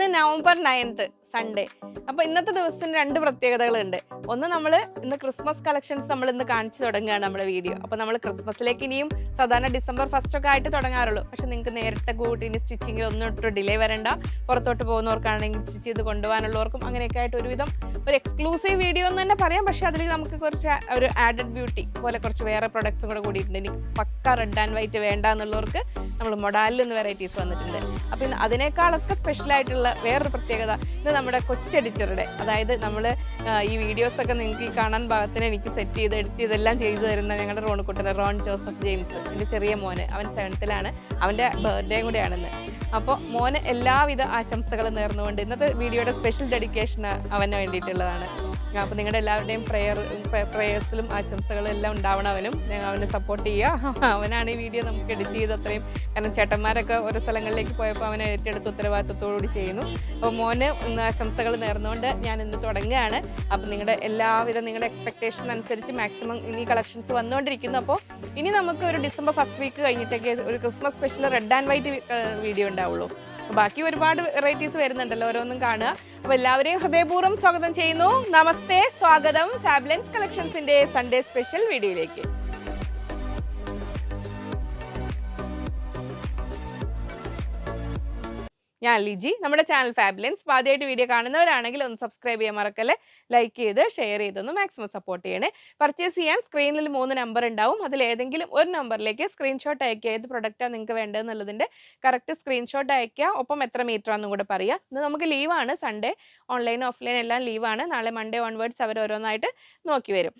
ഇന്ന് November ninth Sunday അപ്പോൾ ഇന്നത്തെ ദിവസത്തിന് രണ്ട് പ്രത്യേകതകളുണ്ട്. ഒന്ന് നമ്മൾ ഇന്ന് ക്രിസ്മസ് കളക്ഷൻസ് നമ്മൾ ഇന്ന് കാണിച്ചു തുടങ്ങുകയാണ് നമ്മുടെ വീഡിയോ. അപ്പോൾ നമ്മൾ ക്രിസ്മസിലേക്ക് ഇനിയും സാധാരണ ഡിസംബർ ഫസ്റ്റ് ഒക്കെ ആയിട്ട് തുടങ്ങാറുള്ളൂ. പക്ഷെ നിങ്ങൾക്ക് നേരത്തെ കൂട്ടി ഇനി സ്റ്റിച്ചിങ്ങിൽ ഒന്നും ഇട്ട് ഡിലേ വരണ്ട. പുറത്തോട്ട് പോകുന്നവർക്കാണെങ്കിൽ സ്റ്റിച്ച് ചെയ്ത് കൊണ്ടുപോകാനുള്ളവർക്കും അങ്ങനെയൊക്കെ ആയിട്ട് ഒരുവിധം ഒരു എക്സ്ക്ലൂസീവ് വീഡിയോ എന്ന് തന്നെ പറയാം. പക്ഷേ അതിൽ നമുക്ക് കുറച്ച് ഒരു ആഡഡ് ബ്യൂട്ടി പോലെ കുറച്ച് വേറെ പ്രൊഡക്ട്സും കൂടെ കൂടിയിട്ടുണ്ട്. ഇനി പക്ക റെഡ് ആൻഡ് വൈറ്റ് വേണ്ട എന്നുള്ളവർക്ക് നമ്മൾ മൊഡാലിൽ നിന്ന് വെറൈറ്റീസ് വന്നിട്ടുണ്ട്. അപ്പം അതിനേക്കാളൊക്കെ സ്പെഷ്യലായിട്ടുള്ള വേറൊരു പ്രത്യേകത ഇത് നമ്മുടെ കൊച്ചു എഡിറ്ററുടെ അതായത് നമ്മൾ ഈ വീഡിയോസ് ഒക്കെ നിങ്ങൾക്ക് ഈ കാണാൻ ഭാഗത്തിന് എനിക്ക് സെറ്റ് ചെയ്ത് എഡിറ്റ് ചെയ്തെല്ലാം ചെയ്തു തരുന്ന ഞങ്ങളുടെ റോണിക്കുട്ടന്റെ റോൺ ജോസഫ് ജെയിംസ് എന്റെ ചെറിയ മോന്. അവൻ സെവൻത്തിലാണ് അവന്റെ ബർത്ത്ഡേയും കൂടെയാണെന്ന്. അപ്പോൾ മോന് എല്ലാവിധ ആശംസകളും നേർന്നുകൊണ്ട് ഇന്നത്തെ വീഡിയോയുടെ സ്പെഷ്യൽ ഡെഡിക്കേഷൻ അവന് വേണ്ടിയിട്ടുള്ളതാണ്. അപ്പോൾ നിങ്ങളുടെ എല്ലാവരുടെയും പ്രെയർ പ്രേയേഴ്സിലും ആശംസകളും എല്ലാം ഉണ്ടാവണം അവനും. ഞങ്ങൾ അവനെ സപ്പോർട്ട് ചെയ്യുക. അവനാണ് ഈ വീഡിയോ നമുക്ക് എഡിറ്റ് ചെയ്ത് അത്രയും. കാരണം ചേട്ടന്മാരൊക്കെ ഓരോ സ്ഥലങ്ങളിലേക്ക് പോയപ്പോൾ അവനെ ഏറ്റെടുത്ത് ഉത്തരവാദിത്തത്തോടുകൂടി ചെയ്യുന്നു. അപ്പോൾ മോന് ആശംസകൾ നേർന്നുകൊണ്ട് ഞാൻ ഇന്ന് തുടങ്ങുകയാണ്. അപ്പോൾ നിങ്ങളുടെ എല്ലാവിധ നിങ്ങളുടെ എക്സ്പെക്ടേഷൻ അനുസരിച്ച് മാക്സിമം ഇനി കളക്ഷൻസ് വന്നുകൊണ്ടിരിക്കുന്നു. അപ്പോൾ ഇനി നമുക്ക് ഒരു ഡിസംബർ ഫസ്റ്റ് വീക്ക് കഴിഞ്ഞിട്ടൊക്കെ ഒരു Christmas special red and white video ഉണ്ടാവുള്ളൂ. ബാക്കി ഒരുപാട് വെറൈറ്റീസ് വരുന്നുണ്ടല്ലോ ഓരോന്നും കാണുക. അപ്പോൾ എല്ലാവരെയും ഹൃദയപൂർവം സ്വാഗതം ചെയ്യുന്നു. നമസ്തേ സ്വാഗതം. ഫാബ്ലൻസ് കളക്ഷൻസിന്റെ സൺഡേ സ്പെഷ്യൽ വീഡിയോയിലേക്ക് ഞാൻ ലിജി നമ്മുടെ ചാനൽ ഫാബിലൻസ് ആദ്യമായിട്ട് വീഡിയോ കാണുന്നവരാണെങ്കിൽ ഒന്ന് സബ്സ്ക്രൈബ് ചെയ്യാൻ മറക്കല്ലേ? ലൈക്ക് ചെയ്ത് ഷെയർ ചെയ്തൊന്ന് മാക്സിമം സപ്പോർട്ട് ചെയ്യണേ. പർച്ചേസ് ചെയ്യാൻ സ്ക്രീനിൽ മൂന്ന് നമ്പർ ഉണ്ടാവും. അതിൽ ഏതെങ്കിലും ഒരു നമ്പറിലേക്ക് സ്ക്രീൻഷോട്ട് അയക്കുക. ഏത് പ്രൊഡക്റ്റാണ് നിങ്ങൾക്ക് വേണ്ടതെന്നുള്ളതിന്റെ കറക്റ്റ് സ്ക്രീൻഷോട്ട് അയക്കുക. ഒപ്പം എത്ര മീറ്റർ ആണെന്നും കൂടെ പറയുക. ഇന്ന് നമുക്ക് ലീവാണ് സൺഡേ ഓൺലൈൻ ഓഫ്ലൈൻ എല്ലാം ലീവാണ് നാളെ മൺഡേ ഓൺവേർഡ്സ് അവർ ഓരോന്നായിട്ട് നോക്കി വരും.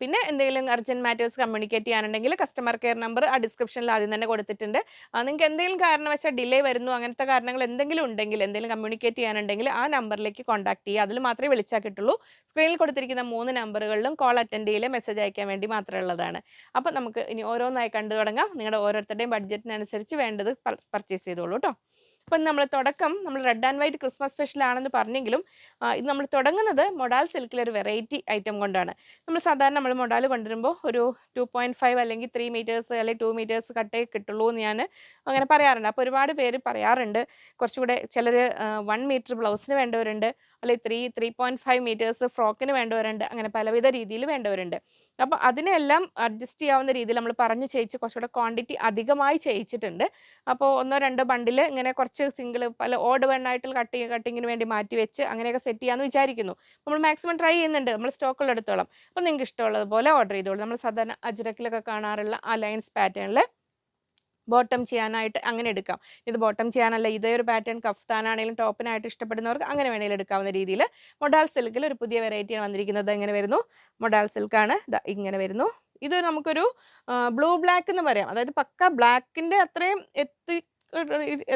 പിന്നെ എന്തെങ്കിലും അർജന്റ് മാറ്റേഴ്സ് കമ്മ്യൂണിക്കേറ്റ് ചെയ്യാനുണ്ടെങ്കിൽ കസ്റ്റമർ കെയർ നമ്പർ ആ ഡിസ്ക്രിപ്ഷനിൽ ആദ്യം തന്നെ കൊടുത്തിട്ടുണ്ട്. നിങ്ങൾക്ക് എന്തെങ്കിലും കാരണവശാൽ ഡിലേ വരുന്നു അങ്ങനത്തെ കാരണങ്ങൾ എന്തെങ്കിലും ഉണ്ടെങ്കിൽ എന്തെങ്കിലും കമ്മ്യൂണിക്കേറ്റ് ചെയ്യാനുണ്ടെങ്കിൽ ആ നമ്പറിലേക്ക് കോൺടാക്ട് ചെയ്യുക. അതിൽ മാത്രമേ വിളിച്ചാൽ കിട്ടുള്ളൂ. സ്ക്രീനിൽ കൊടുത്തിരിക്കുന്ന മൂന്ന് നമ്പറുകളിലും കോൾ അറ്റൻഡ് ചെയ്യൽ മെസ്സേജ് അയക്കാൻ വേണ്ടി മാത്രമേ ഉള്ളതാണ്. അപ്പോൾ നമുക്ക് ഇനി ഓരോന്നായി കണ്ടു തുടങ്ങാം. നിങ്ങളുടെ ഓരോരുത്തരുടെയും ബഡ്ജറ്റിനനുസരിച്ച് വേണ്ടത് പർച്ചേസ് ചെയ്തോളൂ കേട്ടോ അപ്പം നമ്മൾ തുടക്കം നമ്മൾ red and white Christmas special ആണെന്ന് പറഞ്ഞെങ്കിലും ഇത് നമ്മൾ തുടങ്ങുന്നത് മൊഡാൽ സിൽക്കിലെ ഒരു വെറൈറ്റി ഐറ്റം കൊണ്ടാണ്. നമ്മൾ സാധാരണ നമ്മൾ മൊഡാൽ കൊണ്ടുവരുമ്പോൾ ഒരു ടു പോയിന്റ് ഫൈവ് അല്ലെങ്കിൽ ത്രീ മീറ്റേഴ്സ് അല്ലെങ്കിൽ ടു മീറ്റേഴ്സ് കട്ടേ കിട്ടുള്ളൂ എന്ന് ഞാൻ അങ്ങനെ പറയാറുണ്ട്. അപ്പോൾ ഒരുപാട് പേര് പറയാറുണ്ട് കുറച്ചുകൂടെ ചിലർ വൺ മീറ്റർ ബ്ലൗസിന് വേണ്ടവരുണ്ട് അല്ലെങ്കിൽ three three point five metres ഫ്രോക്കിന് വേണ്ടവരുണ്ട് അങ്ങനെ പലവിധ രീതിയിൽ വേണ്ടവരുണ്ട്. അപ്പോൾ അതിനെല്ലാം അഡ്ജസ്റ്റ് ചെയ്യാവുന്ന രീതിയിൽ നമ്മൾ പറഞ്ഞു ചെയ്യിച്ച് കുറച്ചുകൂടെ ക്വാണ്ടിറ്റി അധികമായി ചെയ്യിച്ചിട്ടുണ്ട്. അപ്പോൾ ഒന്നോ രണ്ടോ ബണ്ടിൽ ഇങ്ങനെ കുറച്ച് സിംഗിൾ പല ഓഡ് വണ്ണായിട്ട് കട്ടിങ് കട്ടിങ്ങിന് വേണ്ടി മാറ്റി വെച്ച് അങ്ങനെയൊക്കെ സെറ്റ് ചെയ്യാമെന്ന് വിചാരിക്കുന്നു. നമ്മൾ മാക്സിമം ട്രൈ ചെയ്യുന്നുണ്ട്. നമ്മൾ സ്റ്റോക്കുകൾ എടുത്തോളാം. അപ്പോൾ നിങ്ങൾക്ക് ഇഷ്ടമുള്ളതുപോലെ ഓർഡർ ചെയ്തോളൂ. നമ്മൾ സാധാരണ അജ്രക്കിലൊക്കെ കാണാറുള്ള ആ ലൈൻസ് പാറ്റേണിൽ ബോട്ടം ചെയ്യാനായിട്ട് അങ്ങനെ എടുക്കാം. ഇത് ബോട്ടം ചെയ്യാനല്ല ഇതേ ഒരു പാറ്റേൺ കഫ്താനാണെങ്കിലും ടോപ്പിനായിട്ട് ഇഷ്ടപ്പെടുന്നവർക്ക് അങ്ങനെ വേണമെങ്കിലും എടുക്കാവുന്ന രീതിയിൽ മൊഡാൽ സിൽക്കിൽ ഒരു പുതിയ വെറൈറ്റിയാണ് വന്നിരിക്കുന്നത്. എങ്ങനെ വരുന്നു. മൊഡാൽ സിൽക്കാണ്. ഇങ്ങനെ വരുന്നു. ഇത് നമുക്കൊരു ബ്ലൂ ബ്ലാക്ക് എന്ന് പറയാം. അതായത് പക്ക ബ്ലാക്കിന്റെ അത്രയും എത്തി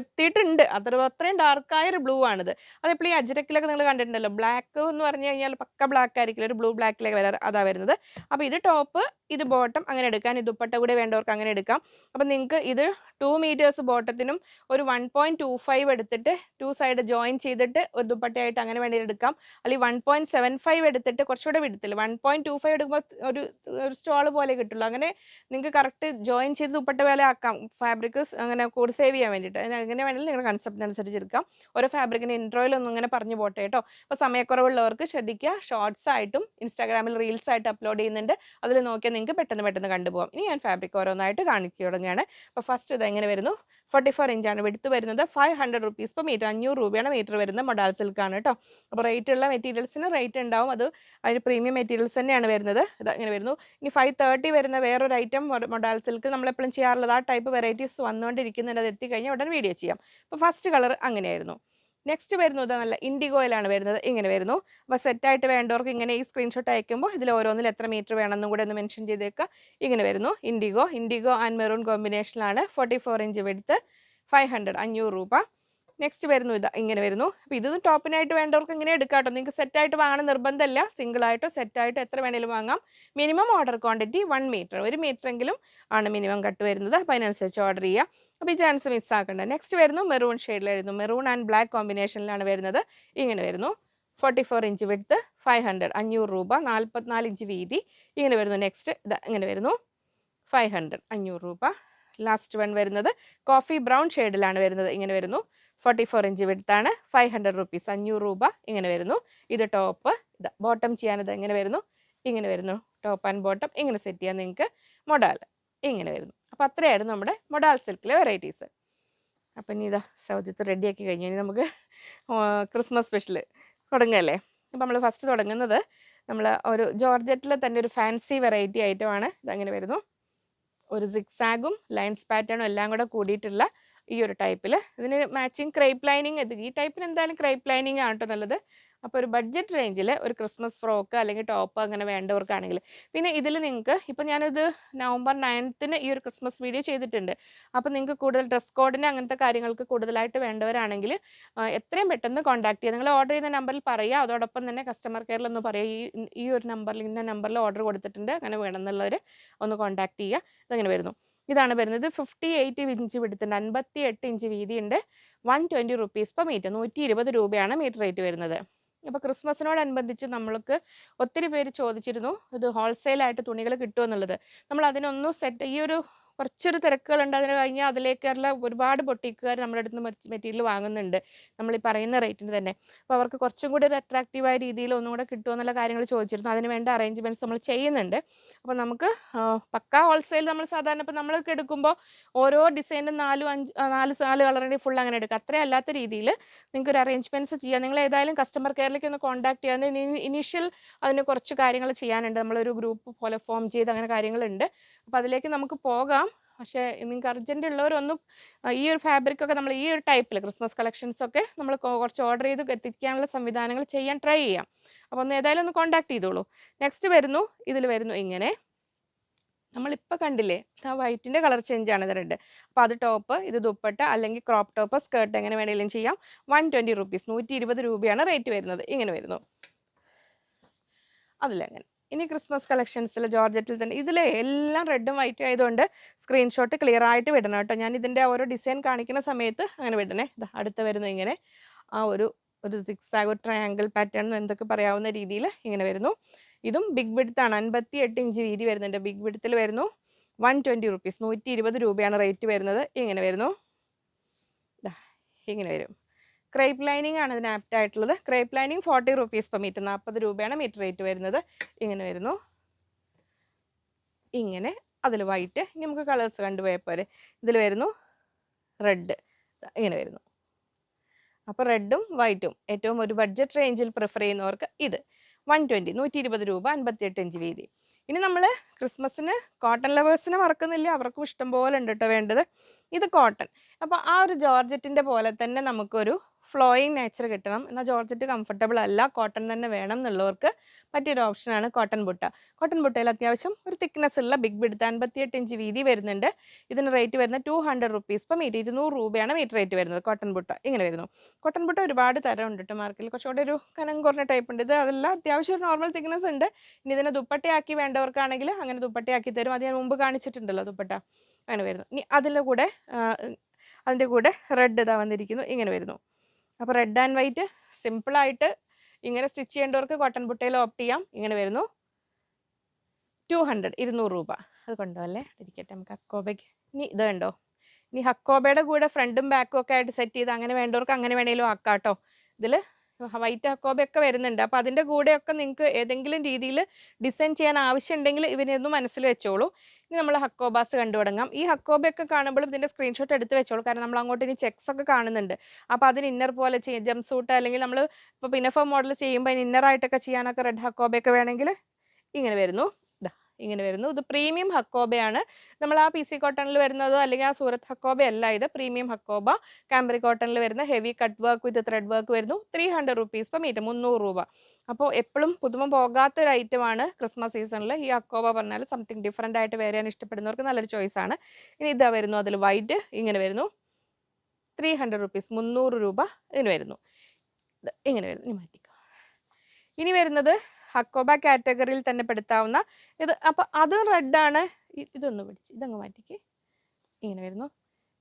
എത്തിയിട്ടുണ്ട്. അത്ര അത്രയും ഡാർക്കായ ഒരു ബ്ലൂ ആണിത്. അതെപ്പോഴും ഈ അജ്രക്കിലൊക്കെ നിങ്ങൾ കണ്ടിട്ടുണ്ടല്ലോ ബ്ലാക്ക് എന്ന് പറഞ്ഞു കഴിഞ്ഞാൽ പക്ക ബ്ലാക്ക് ആയിരിക്കില്ല ഒരു ബ്ലൂ ബ്ലാക്കിലേക്ക് വരാറ് അതാ വരുന്നത്. അപ്പോൾ ഇത് ടോപ്പ് ഇത് ബോട്ടം അങ്ങനെ എടുക്കാൻ ഇത് ദുപ്പട്ട കൂടെ വേണ്ടവർക്ക് അങ്ങനെ എടുക്കാം. അപ്പം നിങ്ങൾക്ക് ഇത് ടു മീറ്റേഴ്സ് ബോട്ടത്തിനും ഒരു വൺ പോയിന്റ് ടു ഫൈവ് എടുത്തിട്ട് ടു സൈഡ് ജോയിൻ ചെയ്തിട്ട് ഒരു ദുപ്പട്ടയായിട്ട് അങ്ങനെ വേണ്ടി എടുക്കാം. അല്ലെങ്കിൽ വൺ പോയിന്റ് സെവൻ ഫൈവ് എടുത്തിട്ട് കുറച്ചുകൂടെ വിടത്തില്ല? വൺ പോയിന്റ് ടു ഫൈവ് എടുക്കുമ്പോൾ ഒരു ഒരു സ്റ്റോൾ പോലെ കിട്ടുള്ളൂ. അങ്ങനെ നിങ്ങൾക്ക് കറക്റ്റ് ജോയിൻ ചെയ്ത് ദുപ്പട്ട വേല ആക്കാം. ഫാബ്രിക്സ് അങ്ങനെ കൂടി സേവ് വേണ്ടിയിട്ട്. അതിന് എങ്ങനെ വേണമെങ്കിലും നിങ്ങളുടെ കൺസെപ്റ്റ് അനുസരിച്ച് എടുക്കാം. ഓരോ ഫാബ്രിക്കിന് ഇൻട്രോയിലൊന്നും ഇങ്ങനെ പറഞ്ഞു പോട്ടെ കേട്ടോ. അപ്പോൾ സമയക്കുറവുള്ളവർക്ക് ശ്രദ്ധിക്കുക. ഷോർട്സ് ആയിട്ടും ഇൻസ്റ്റാഗ്രാമിൽ റീൽസ് ആയിട്ട് അപ്ലോഡ് ചെയ്യുന്നുണ്ട്. അതിൽ നോക്കിയാൽ നിങ്ങൾക്ക് പെട്ടെന്ന് പെട്ടെന്ന് കണ്ടുപോകാം. ഇനി ഞാൻ ഫാബ്രിക് ഓരോന്നായിട്ട് തുടങ്ങുകയാണ് അപ്പോൾ ഫസ്റ്റ് ഇത് എങ്ങനെ വരുന്നു? ഫോർട്ടി ഫോർ ഇഞ്ചാണ് വെടുത്ത് വരുന്നത് five hundred rupees per metre അഞ്ഞൂറ് രൂപയാണ് മീറ്റർ വരുന്നത് മൊഡാൽ സിൽക്കാണ് കേട്ടോ അപ്പോൾ റേറ്റ് ഉള്ള മെറ്റീരിയൽസിന് റേറ്റ് ഉണ്ടാവും. അത് അതിന് പ്രീമിയം മെറ്റീരിയൽസ് തന്നെയാണ് വരുന്നത്. ഇത് ഇങ്ങനെ വരുന്നു. ഇനി ഫൈവ് തേർട്ടി വരുന്ന വേറൊരു ഐറ്റം മൊഡാൽ സിൽക്ക് നമ്മളെപ്പോഴും ചെയ്യാറുള്ളത്. ആ ടൈപ്പ് വെറൈറ്റീസ് വന്നുകൊണ്ടിരിക്കുന്നുണ്ട്. അത് എത്തിക്കഴിഞ്ഞാൽ ഉടൻ വീഡിയോ ചെയ്യാം. അപ്പോൾ ഫസ്റ്റ് കളർ അങ്ങനെയായിരുന്നു. നെക്സ്റ്റ് വരുന്നത് നല്ല ഇൻഡിഗോയിലാണ് വരുന്നത്. ഇങ്ങനെ വരുന്നു. അപ്പോൾ സെറ്റായിട്ട് വേണ്ടവർക്ക് ഇങ്ങനെ ഈ സ്ക്രീൻഷോട്ട് അയക്കുമ്പോൾ ഇതിൽ ഓരോന്നിൽ എത്ര മീറ്റർ വേണമെന്നും കൂടെ ഒന്ന് മെൻഷൻ ചെയ്തേക്കുക ഇങ്ങനെ വരുന്നു. ഇൻഡിഗോ ഇൻഡിഗോ ആൻഡ് മെറൂൺ കോമ്പിനേഷനിലാണ് ഫോർട്ടി ഫോർ ഇഞ്ച് വെടുത്ത് ഫൈവ് ഹൺഡ്രഡ് അഞ്ഞൂറ് രൂപ. നെക്സ്റ്റ് വരുന്നു ഇത്. ഇങ്ങനെ വരുന്നു. അപ്പോൾ ഇതൊന്നും ടോപ്പിനായിട്ട് വേണ്ടവർക്ക് ഇങ്ങനെ എടുക്കാം കേട്ടോ. നിങ്ങൾക്ക് സെറ്റായിട്ട് വാങ്ങണം നിർബന്ധമില്ല. സിംഗിളായിട്ടോ സെറ്റായിട്ടോ എത്ര വേണേലും വാങ്ങാം. Minimum order quantity one metre ഒരു മീറ്ററെങ്കിലും ആണ് മിനിമം കട്ട് വരുന്നത്. അപ്പോൾ അതിനനുസരിച്ച് ഓർഡർ ചെയ്യുക അപ്പോൾ ഈ ചാൻസ് മിസ്സാക്കണ്ട നെക്സ്റ്റ് വരുന്നു മെറൂൺ ഷെയ്ഡിലായിരുന്നു മെറൂൺ ആൻഡ് ബ്ലാക്ക് കോമ്പിനേഷനിലാണ് വരുന്നത്. ഇങ്ങനെ വരുന്നു. ഫോർട്ടി ഫോർ ഇഞ്ച് വിടുത്ത് ഫൈവ് ഹൺഡ്രഡ് അഞ്ഞൂറ് രൂപ നാൽപ്പത്തിനാല് ഇഞ്ച് വീതി ഇങ്ങനെ വരുന്നു. നെക്സ്റ്റ് ഇത് ഇങ്ങനെ വരുന്നു. ഫൈവ് ഹൺഡ്രഡ് അഞ്ഞൂറ് രൂപ. ലാസ്റ്റ് വൺ വരുന്നത് കോഫി ബ്രൗൺ ഷെയ്ഡിലാണ് വരുന്നത്. ഇങ്ങനെ വരുന്നു. ഫോർട്ടി ഫോർ ഇഞ്ച് വിടുത്താണ് ഫൈവ് ഹൺഡ്രഡ് റുപ്പീസ് അഞ്ഞൂറ് രൂപ. ഇങ്ങനെ വരുന്നു. ഇത് ടോപ്പ് ഇത് ബോട്ടം ചെയ്യാനത് എങ്ങനെ വരുന്നു. ഇങ്ങനെ വരുന്നു. ടോപ്പ് ആൻഡ് ബോട്ടം ഇങ്ങനെ സെറ്റ് ചെയ്യാൻ നിങ്ങൾക്ക്. മൊഡാൽ ഇങ്ങനെ വരുന്നു. അപ്പോൾ അത്രയായിരുന്നു നമ്മുടെ മൊഡാൽ സിൽക്കിലെ വെറൈറ്റീസ്. അപ്പം ഇനി ഇതാ സൗജത്ത് റെഡിയാക്കി കഴിഞ്ഞു ഇനി നമുക്ക് ക്രിസ്മസ് സ്പെഷ്യൽ തുടങ്ങല്ലേ? അപ്പം നമ്മൾ ഫസ്റ്റ് തുടങ്ങുന്നത് നമ്മൾ ഒരു ജോർജറ്റിൽ തന്നെ ഒരു ഫാൻസി വെറൈറ്റി ഐറ്റമാണ്. ഇതങ്ങനെ വരുന്നു. ഒരു സിക്സാഗും ലൈൻസ് പാറ്റേണും എല്ലാം കൂടെ കൂടിയിട്ടുള്ള ഈ ഒരു ടൈപ്പിൽ ഇതിന് മാച്ചിങ് ക്രൈപ്പ് ലൈനിങ് ഈ ടൈപ്പിന് എന്തായാലും ക്രൈപ്പ് ലൈനിങ് ആണ് കേട്ടോ നല്ലത്. അപ്പോൾ ഒരു ബഡ്ജറ്റ് റേഞ്ചിൽ ഒരു ക്രിസ്മസ് ഫ്രോക്ക് അല്ലെങ്കിൽ ടോപ്പ് അങ്ങനെ വേണ്ടവർക്കാണെങ്കിൽ. പിന്നെ ഇതിൽ നിങ്ങൾക്ക് ഇപ്പം ഞാനിത് നവംബർ നയൻത്തിന് ഈ ഒരു ക്രിസ്മസ് വീഡിയോ ചെയ്തിട്ടുണ്ട്. അപ്പോൾ നിങ്ങൾക്ക് കൂടുതൽ ഡ്രസ് കോഡിന് അങ്ങനത്തെ കാര്യങ്ങൾക്ക് കൂടുതലായിട്ട് വേണ്ടവരാണെങ്കിൽ എത്രയും പെട്ടെന്ന് കോൺടാക്ട് ചെയ്യുക. നിങ്ങൾ ഓർഡർ ചെയ്യുന്ന നമ്പറിൽ പറയുക. അതോടൊപ്പം തന്നെ കസ്റ്റമർ കെയറിൽ ഒന്ന് പറയുക. ഈ ഈ ഒരു നമ്പറിൽ ഇന്ന നമ്പറിൽ ഓർഡർ കൊടുത്തിട്ടുണ്ട്. അങ്ങനെ വേണമെന്നുള്ളവർ ഒന്ന് കോൺടാക്ട് ചെയ്യുക. ഇതങ്ങനെ വരുന്നു. ഇതാണ് വരുന്നത്. ഫിഫ്റ്റി എയ്റ്റ് ഇഞ്ച് വിടുത്തുണ്ട് അൻപത്തി എട്ട് ഇഞ്ച് വീതിയുണ്ട്. One twenty rupees per metre. നൂറ്റി ഇരുപത് രൂപയാണ് മീറ്റർ റേറ്റ് വരുന്നത്. അപ്പോൾ ക്രിസ്മസിനോടനുബന്ധിച്ച് നമ്മൾക്ക് ഒത്തിരി പേര് ചോദിച്ചിരുന്നു ഇത് ഹോൾസെയിലായിട്ട് തുണികൾ കിട്ടുമെന്നുള്ളത് നമ്മൾ അതിനൊന്നും സെറ്റ് ഈ ഒരു കുറച്ചൊരു തിരക്കുകളുണ്ട്. അതിന് കഴിഞ്ഞാൽ അതിലേക്കുള്ള ഒരുപാട് ബൊട്ടിക്കുകാർ നമ്മുടെ അടുത്ത് മെറ്റീരിയൽ വാങ്ങുന്നുണ്ട്. നമ്മൾ ഈ പറയുന്ന റേറ്റിന് തന്നെ. അപ്പോൾ അവർക്ക് കുറച്ചും കൂടി ഒരു അട്രാക്റ്റീവായ രീതിയിൽ ഒന്നും കൂടെ കിട്ടുമോ എന്നുള്ള കാര്യങ്ങൾ ചോദിച്ചിരുന്നു. അതിന് വേണ്ട അറേഞ്ച്മെന്റ്സ് നമ്മൾ ചെയ്യുന്നുണ്ട്. അപ്പോൾ നമുക്ക് പക്ക ഹോൾസെയിൽ നമ്മൾ സാധാരണ ഇപ്പോൾ നമ്മളൊക്കെ എടുക്കുമ്പോൾ ഓരോ ഡിസൈനും നാലും അഞ്ച് നാല് നാല് കളറിന്റെ ഫുൾ അങ്ങനെ എടുക്കുക. അത്രയും അല്ലാത്ത രീതിയിൽ നിങ്ങൾക്ക് ഒരു അറേഞ്ച്മെന്റ്സ് ചെയ്യാം. നിങ്ങൾ ഏതായാലും കസ്റ്റമർ കെയറിലേക്ക് ഒന്ന് കോൺടാക്ട് ചെയ്യാൻ ഇനീഷ്യൽ അതിന് കുറച്ച് കാര്യങ്ങൾ ചെയ്യാനുണ്ട്. നമ്മളൊരു ഗ്രൂപ്പ് പോലെ ഫോം ചെയ്ത് അങ്ങനെ കാര്യങ്ങളുണ്ട്. അപ്പോൾ അതിലേക്ക് നമുക്ക് പോകാം. പക്ഷേ നിങ്ങൾക്ക് അർജന്റ് ഉള്ളവരൊന്നും ഈ ഒരു ഫാബ്രിക് ഒക്കെ നമ്മൾ ഈ ഒരു ടൈപ്പിൽ ക്രിസ്മസ് കളക്ഷൻസ് ഒക്കെ നമ്മൾ കുറച്ച് ഓർഡർ ചെയ്ത് എത്തിക്കാനുള്ള സംവിധാനങ്ങൾ ചെയ്യാൻ ട്രൈ ചെയ്യാം. അപ്പോൾ ഒന്ന് ഏതായാലും ഒന്ന് കോൺടാക്ട് ചെയ്തോളൂ. നെക്സ്റ്റ് വരുന്നു ഇതിൽ വരുന്നു ഇങ്ങനെ. നമ്മളിപ്പോൾ കണ്ടില്ലേ ആ വൈറ്റിന്റെ കളർ ചേഞ്ച് ആണ് ഇത് റെഡ്. അപ്പോൾ അത് ടോപ്പ് ഇത് ദുപ്പട്ട അല്ലെങ്കിൽ ക്രോപ്പ് ടോപ്പ് സ്കേർട്ട് എങ്ങനെ വേണമെങ്കിലും ചെയ്യാം. വൺ ട്വന്റി റുപ്പീസ് നൂറ്റി ഇരുപത് രൂപയാണ് റേറ്റ് വരുന്നത്. ഇങ്ങനെ വരുന്നു. അതിലങ്ങനെ. ഇനി ക്രിസ്മസ് കളക്ഷൻസിൽ ജോർജറ്റിൽ തന്നെ ഇതിലെ എല്ലാം റെഡും വൈറ്റും ആയതുകൊണ്ട് സ്ക്രീൻഷോട്ട് ക്ലിയർ ആയിട്ട് വിടണം കേട്ടോ. ഞാൻ ഇതിന്റെ ഓരോ ഡിസൈൻ കാണിക്കുന്ന സമയത്ത് അങ്ങനെ വിടണേ. അടുത്ത് വരുന്നു ഇങ്ങനെ ആ ഒരു ഒരു സിക്സ് ആഗ് ഒരു ട്രയാങ്കിൾ പാറ്റേൺ എന്തൊക്കെ പറയാവുന്ന രീതിയിൽ ഇങ്ങനെ വരുന്നു. ഇതും ബിഗ് വിഡ്ത്താണ് അൻപത്തി എട്ട് ഇഞ്ച് വീതി വരുന്നുണ്ട്. ബിഗ് വിഡ്ത്തിൽ വരുന്നു. One twenty rupees. നൂറ്റി ഇരുപത് രൂപയാണ് റേറ്റ് വരുന്നത്. ഇങ്ങനെ വരുന്നു. ഇങ്ങനെ വരും. ക്രേപ്പ് ലൈനിങ് ആണ് ഇതിന് ആപ്റ്റ് ആയിട്ടുള്ളത്. Crepe lining forty rupees per metre നാൽപ്പത് രൂപയാണ് മീറ്റർ റേറ്റ് വരുന്നത്. ഇങ്ങനെ വരുന്നു. ഇങ്ങനെ അതിൽ വൈറ്റ് ഇനി നമുക്ക് കളേഴ്സ് കണ്ടുപോയാൽ പോരെ. ഇതിൽ വരുന്നു റെഡ് ഇങ്ങനെ വരുന്നു. അപ്പോൾ റെഡും വൈറ്റും ഏറ്റവും ഒരു ബഡ്ജറ്റ് റേഞ്ചിൽ പ്രിഫർ ചെയ്യുന്നവർക്ക് ഇത്. വൺ ട്വന്റി നൂറ്റി ഇരുപത് രൂപ അൻപത്തിയെട്ട് ഇഞ്ച് വീതി. ഇനി നമ്മൾ ക്രിസ്മസിന് കോട്ടൺ ലവേഴ്സിന് മറക്കുന്നില്ല. അവർക്കും ഇഷ്ടം പോലെ ഉണ്ട് കേട്ടോ വേണ്ടത്. ഇത് കോട്ടൺ അപ്പോൾ ആ ഒരു ജോർജറ്റിന്റെ പോലെ തന്നെ നമുക്കൊരു ഫ്ലോയിങ് നേച്ചർ കിട്ടണം. എന്നാൽ ജോർജറ്റ് കംഫർട്ടബിൾ അല്ല. കോട്ടൺ തന്നെ വേണം എന്നുള്ളവർക്ക് പറ്റിയൊരു ഓപ്ഷനാണ് കോട്ടൺ ബുട്ട. കോട്ടൺ ബുട്ടയിൽ അത്യാവശ്യം ഒരു തിക്നെസ് ഉള്ള ബിഗ് ബിഡ്ത്ത് അൻപത്തിയെട്ട് ഇഞ്ച് വീതി വരുന്നുണ്ട്. ഇതിന് റേറ്റ് വരുന്നത് ടു ഹൺഡ്രഡ് റുപ്പീസ് ഇപ്പം മീറ്റർ ഇരുന്നൂറ് രൂപയാണ് മീറ്റർ റേറ്റ് വരുന്നത് കോട്ടൺ ബുട്ട. ഇങ്ങനെ വരുന്നു. കോട്ടൺ ബുട്ട ഒരുപാട് തരം ഉണ്ട് കേട്ടോ മാർക്കറ്റിൽ കുറച്ചുകൂടെ ഒരു കനം കുറഞ്ഞ ടൈപ്പ് ഉണ്ട്. ഇത് അതെല്ലാം അത്യാവശ്യം ഒരു നോർമൽ തിക്നെസ് ഉണ്ട്. ഇനി ഇതിനെ ദുപ്പട്ടയാക്കി വേണ്ടവർക്കാണെങ്കിൽ അങ്ങനെ ദുപ്പട്ടയാക്കി തരും. അത് ഞാൻ മുമ്പ് കാണിച്ചിട്ടുണ്ടല്ലോ ദുപ്പട്ട. അങ്ങനെ വരുന്നു. ഇനി അതിന്റെ കൂടെ അതിന്റെ കൂടെ റെഡ് ഇതാ വന്നിരിക്കുന്നു. ഇങ്ങനെ വരുന്നു. അപ്പോൾ റെഡ് ആൻഡ് വൈറ്റ് സിമ്പിളായിട്ട് ഇങ്ങനെ സ്റ്റിച്ച് ചെയ്യേണ്ടവർക്ക് കോട്ടൺ ബുട്ടയിൽ ഓപ്റ്റ് ചെയ്യാം. ഇങ്ങനെ വരുന്നു. ടു ഹൺഡ്രഡ് ഇരുന്നൂറ് രൂപ. അത് കൊണ്ടോ അല്ലേ? ഇരിക്കട്ടെ നമുക്ക് ഹക്കോബയ്ക്ക്. ഇനി ഇത് കണ്ടോ? ഇനി ഹക്കോബയുടെ കൂടെ ഫ്രണ്ടും ബാക്കും ഒക്കെ ആയിട്ട് സെറ്റ് ചെയ്ത് അങ്ങനെ വേണ്ടവർക്ക് അങ്ങനെ വേണേലും ആക്കാം കേട്ടോ ഇതിൽ വൈറ്റ് ഹക്കോബയൊക്കെ വരുന്നുണ്ട്. അപ്പോൾ അതിന്റെ കൂടെയൊക്കെ നിങ്ങൾക്ക് ഏതെങ്കിലും രീതിയിൽ ഡിസൈൻ ചെയ്യാൻ ആവശ്യമുണ്ടെങ്കിൽ ഇവനെയൊന്ന് മനസ്സിൽ വെച്ചോളൂ. ഇനി നമ്മൾ ഹക്കോബാസ് കണ്ടു തുടങ്ങാം ഈ ഹക്കോബയൊക്കെ കാണുമ്പോഴും ഇതിന്റെ സ്ക്രീൻഷോട്ട് എടുത്ത് വെച്ചോളൂ. കാരണം നമ്മൾ അങ്ങോട്ട് ഇനി ചെക്സ് ഒക്കെ കാണുന്നുണ്ട്. അപ്പോൾ അതിന് ഇന്നർ പോലെ ചെയ്യും ജംപ് സൂട്ട് അല്ലെങ്കിൽ നമ്മൾ ഇപ്പോൾ പിനഫോ മോഡൽ ചെയ്യുമ്പോൾ ഇന്നറായിട്ടൊക്കെ ചെയ്യാനൊക്കെ റെഡ് ഹക്കോബയൊക്കെ വേണമെങ്കിൽ ഇങ്ങനെ വരുന്നു. ഇങ്ങനെ വരുന്നു. ഇത് പ്രീമിയം ഹക്കോബയാണ്. നമ്മൾ ആ പി സി കോട്ടണിൽ വരുന്നതോ അല്ലെങ്കിൽ ആ സൂറത്ത് ഹക്കോബ അല്ല ഇത്. പ്രീമിയം ഹക്കോബ കാംബ്രി കോട്ടണിൽ വരുന്ന heavy cut work with thread work വരുന്നു. Three hundred rupees per metre മുന്നൂറ് രൂപ. അപ്പോൾ എപ്പോഴും പുതുമ പോകാത്ത ഒരു ഐറ്റമാണ് ക്രിസ്മസ് സീസണിൽ ഈ അക്കോബ പറഞ്ഞാൽ സംതിങ് ഡിഫറെന്റ് ആയിട്ട് വേറെ ഇഷ്ടപ്പെടുന്നവർക്ക് നല്ലൊരു ചോയ്സ് ആണ്. ഇനി ഇതാ വരുന്നു. അതിൽ വൈറ്റ് ഇങ്ങനെ വരുന്നു. ത്രീ ഹൺഡ്രഡ് റുപ്പീസ് മുന്നൂറ് രൂപ ഇതിന് വരുന്നു. ഇങ്ങനെ വരുന്നു. ഇനി മാറ്റിക്കോ. ഇനി വരുന്നത് ഹക്കോബ കാറ്റഗറിയിൽ തന്നെ പെടുത്താവുന്ന ഇത്. അപ്പോൾ അതും റെഡാണ് ഇതൊന്ന് പിടിച്ച് ഇതങ്ങ് മാറ്റിക്ക്. ഇങ്ങനെ വരുന്നു.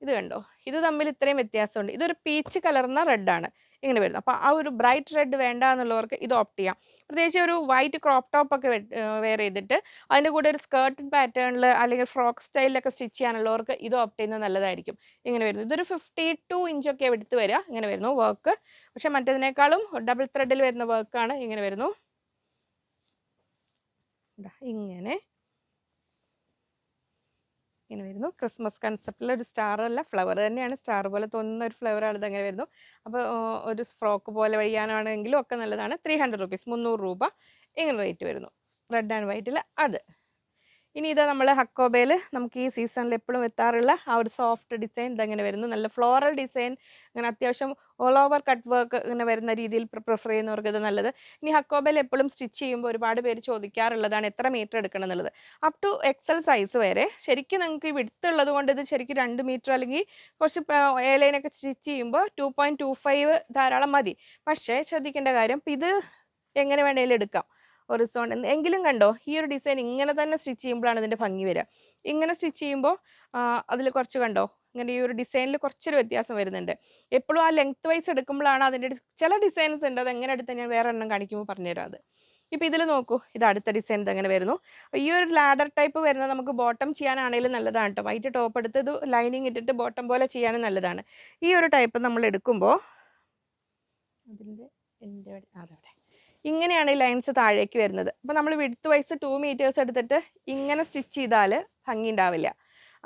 ഇത് കണ്ടോ? ഇത് തമ്മിൽ ഇത്രയും വ്യത്യാസമുണ്ട്. ഇതൊരു പീച്ച് കലർന്ന റെഡാണ് ഇങ്ങനെ വരുന്നു. അപ്പോൾ ആ ഒരു ബ്രൈറ്റ് റെഡ് വേണ്ട എന്നുള്ളവർക്ക് ഇത് ഓപ്റ്റ് ചെയ്യാം. പ്രത്യേകിച്ച് ഒരു വൈറ്റ് ക്രോപ്പ് ടോപ്പ് ഒക്കെ വെയർ ചെയ്തിട്ട് അതിന്റെ കൂടെ ഒരു സ്കേർട്ട് പാറ്റേണിൽ അല്ലെങ്കിൽ ഫ്രോക്ക് സ്റ്റൈലിലൊക്കെ സ്റ്റിച്ച് ചെയ്യാനുള്ളവർക്ക് ഇത് ഓപ്റ്റ് ചെയ്യുന്നത് നല്ലതായിരിക്കും. ഇങ്ങനെ വരുന്നു. ഇതൊരു ഫിഫ്റ്റി ടു ഇഞ്ചൊക്കെ എടുത്ത് വരിക. ഇങ്ങനെ വരുന്നു വർക്ക് പക്ഷെ മറ്റേതിനേക്കാളും ഡബിൾ ത്രെഡിൽ വരുന്ന വർക്കാണ് ഇങ്ങനെ വരുന്നു. ഇങ്ങനെ. ഇങ്ങനെ വരുന്നു. ക്രിസ്മസ് കൺസെപ്റ്റിൽ ഒരു സ്റ്റാർ അല്ല ഫ്ലവർ തന്നെയാണ്. സ്റ്റാർ പോലെ തോന്നുന്ന ഒരു ഫ്ലവർ ഫ്ലവറാണ് ഇതങ്ങനെ വരുന്നു. അപ്പോൾ ഒരു ഫ്രോക്ക് പോലെ വഴിയാനാണെങ്കിലും ഒക്കെ നല്ലതാണ്. ത്രീ ഹൺഡ്രഡ് റുപ്പീസ് മുന്നൂറ് രൂപ ഇങ്ങനെ റേറ്റ് വരുന്നു. റെഡ് ആൻഡ് വൈറ്റിൽ അത്. ഇനി ഇതാ നമ്മൾ ഹക്കോബയിൽ നമുക്ക് ഈ സീസണിൽ എപ്പോഴും എത്താറുള്ള ആ ഒരു സോഫ്റ്റ് ഡിസൈൻ ഇതങ്ങനെ വരുന്നു. നല്ല ഫ്ലോറൽ ഡിസൈൻ അങ്ങനെ അത്യാവശ്യം ഓൾ ഓവർ കട്ട് വർക്ക് ഇങ്ങനെ വരുന്ന രീതിയിൽ പ്രിഫർ ചെയ്യുന്നവർക്ക് ഇത് നല്ലത്. ഇനി ഹക്കോബയിൽ എപ്പോഴും സ്റ്റിച്ച് ചെയ്യുമ്പോൾ ഒരുപാട് പേര് ചോദിക്കാറുള്ളതാണ് എത്ര മീറ്റർ എടുക്കണം എന്നുള്ളത്. അപ് ടു എക്സൽ സൈസ് വരെ ശരിക്കും നിങ്ങൾക്ക് ഈ വിടുത്തുള്ളത് കൊണ്ട് ഇത് ശരിക്കും രണ്ട് മീറ്റർ അല്ലെങ്കിൽ കുറച്ച് ഏലൈനൊക്കെ സ്റ്റിച്ച് ചെയ്യുമ്പോൾ ടു പോയിന്റ് ടു ഫൈവ് ധാരാളം മതി. പക്ഷേ ശ്രദ്ധിക്കേണ്ട കാര്യം ഇത് എങ്ങനെ വേണമെങ്കിലും എടുക്കാം. ഒറിസോൺ എങ്കിലും കണ്ടോ ഈ ഒരു ഡിസൈൻ ഇങ്ങനെ തന്നെ സ്റ്റിച്ച് ചെയ്യുമ്പോഴാണ് ഇതിന്റെ ഭംഗി വരിക. ഇങ്ങനെ സ്റ്റിച്ച് ചെയ്യുമ്പോൾ അതിൽ കുറച്ച് കണ്ടോ ഇങ്ങനെ ഈ ഒരു ഡിസൈനിൽ കുറച്ചൊരു വ്യത്യാസം വരുന്നുണ്ട്. എപ്പോഴും ആ ലെങ്ത് വൈസ് എടുക്കുമ്പോഴാണ് അതിന്റെ ചില ഡിസൈൻസ് ഉണ്ട് അത് എങ്ങനെ എടുത്ത് ഞാൻ വേറെ എണ്ണം കാണിക്കുമ്പോൾ പറഞ്ഞുതരാം അത്. ഇപ്പോൾ ഇതിൽ നോക്കൂ ഇത് അടുത്ത ഡിസൈൻ ഇതെങ്ങനെ വരുന്നു. ഈ ഒരു ലാഡർ ടൈപ്പ് വരുന്നത് നമുക്ക് ബോട്ടം ചെയ്യാനാണെങ്കിലും നല്ലതാണ് കേട്ടോ. വൈറ്റ് ടോപ്പ് എടുത്ത് ഇത് ലൈനിങ് ഇട്ടിട്ട് ബോട്ടം പോലെ ചെയ്യാനും നല്ലതാണ്. ഈ ഒരു ടൈപ്പ് നമ്മൾ എടുക്കുമ്പോൾ അതിന്റെ എന്റെ അതവിടെ. ഇങ്ങനെയാണ് ഈ ലൈൻസ് താഴേക്ക് വരുന്നത്. അപ്പോൾ നമ്മൾ വിടുത്ത് വൈസ് ടു മീറ്റേഴ്സ് എടുത്തിട്ട് ഇങ്ങനെ സ്റ്റിച്ച് ചെയ്താൽ ഭംഗി ഉണ്ടാവില്ല.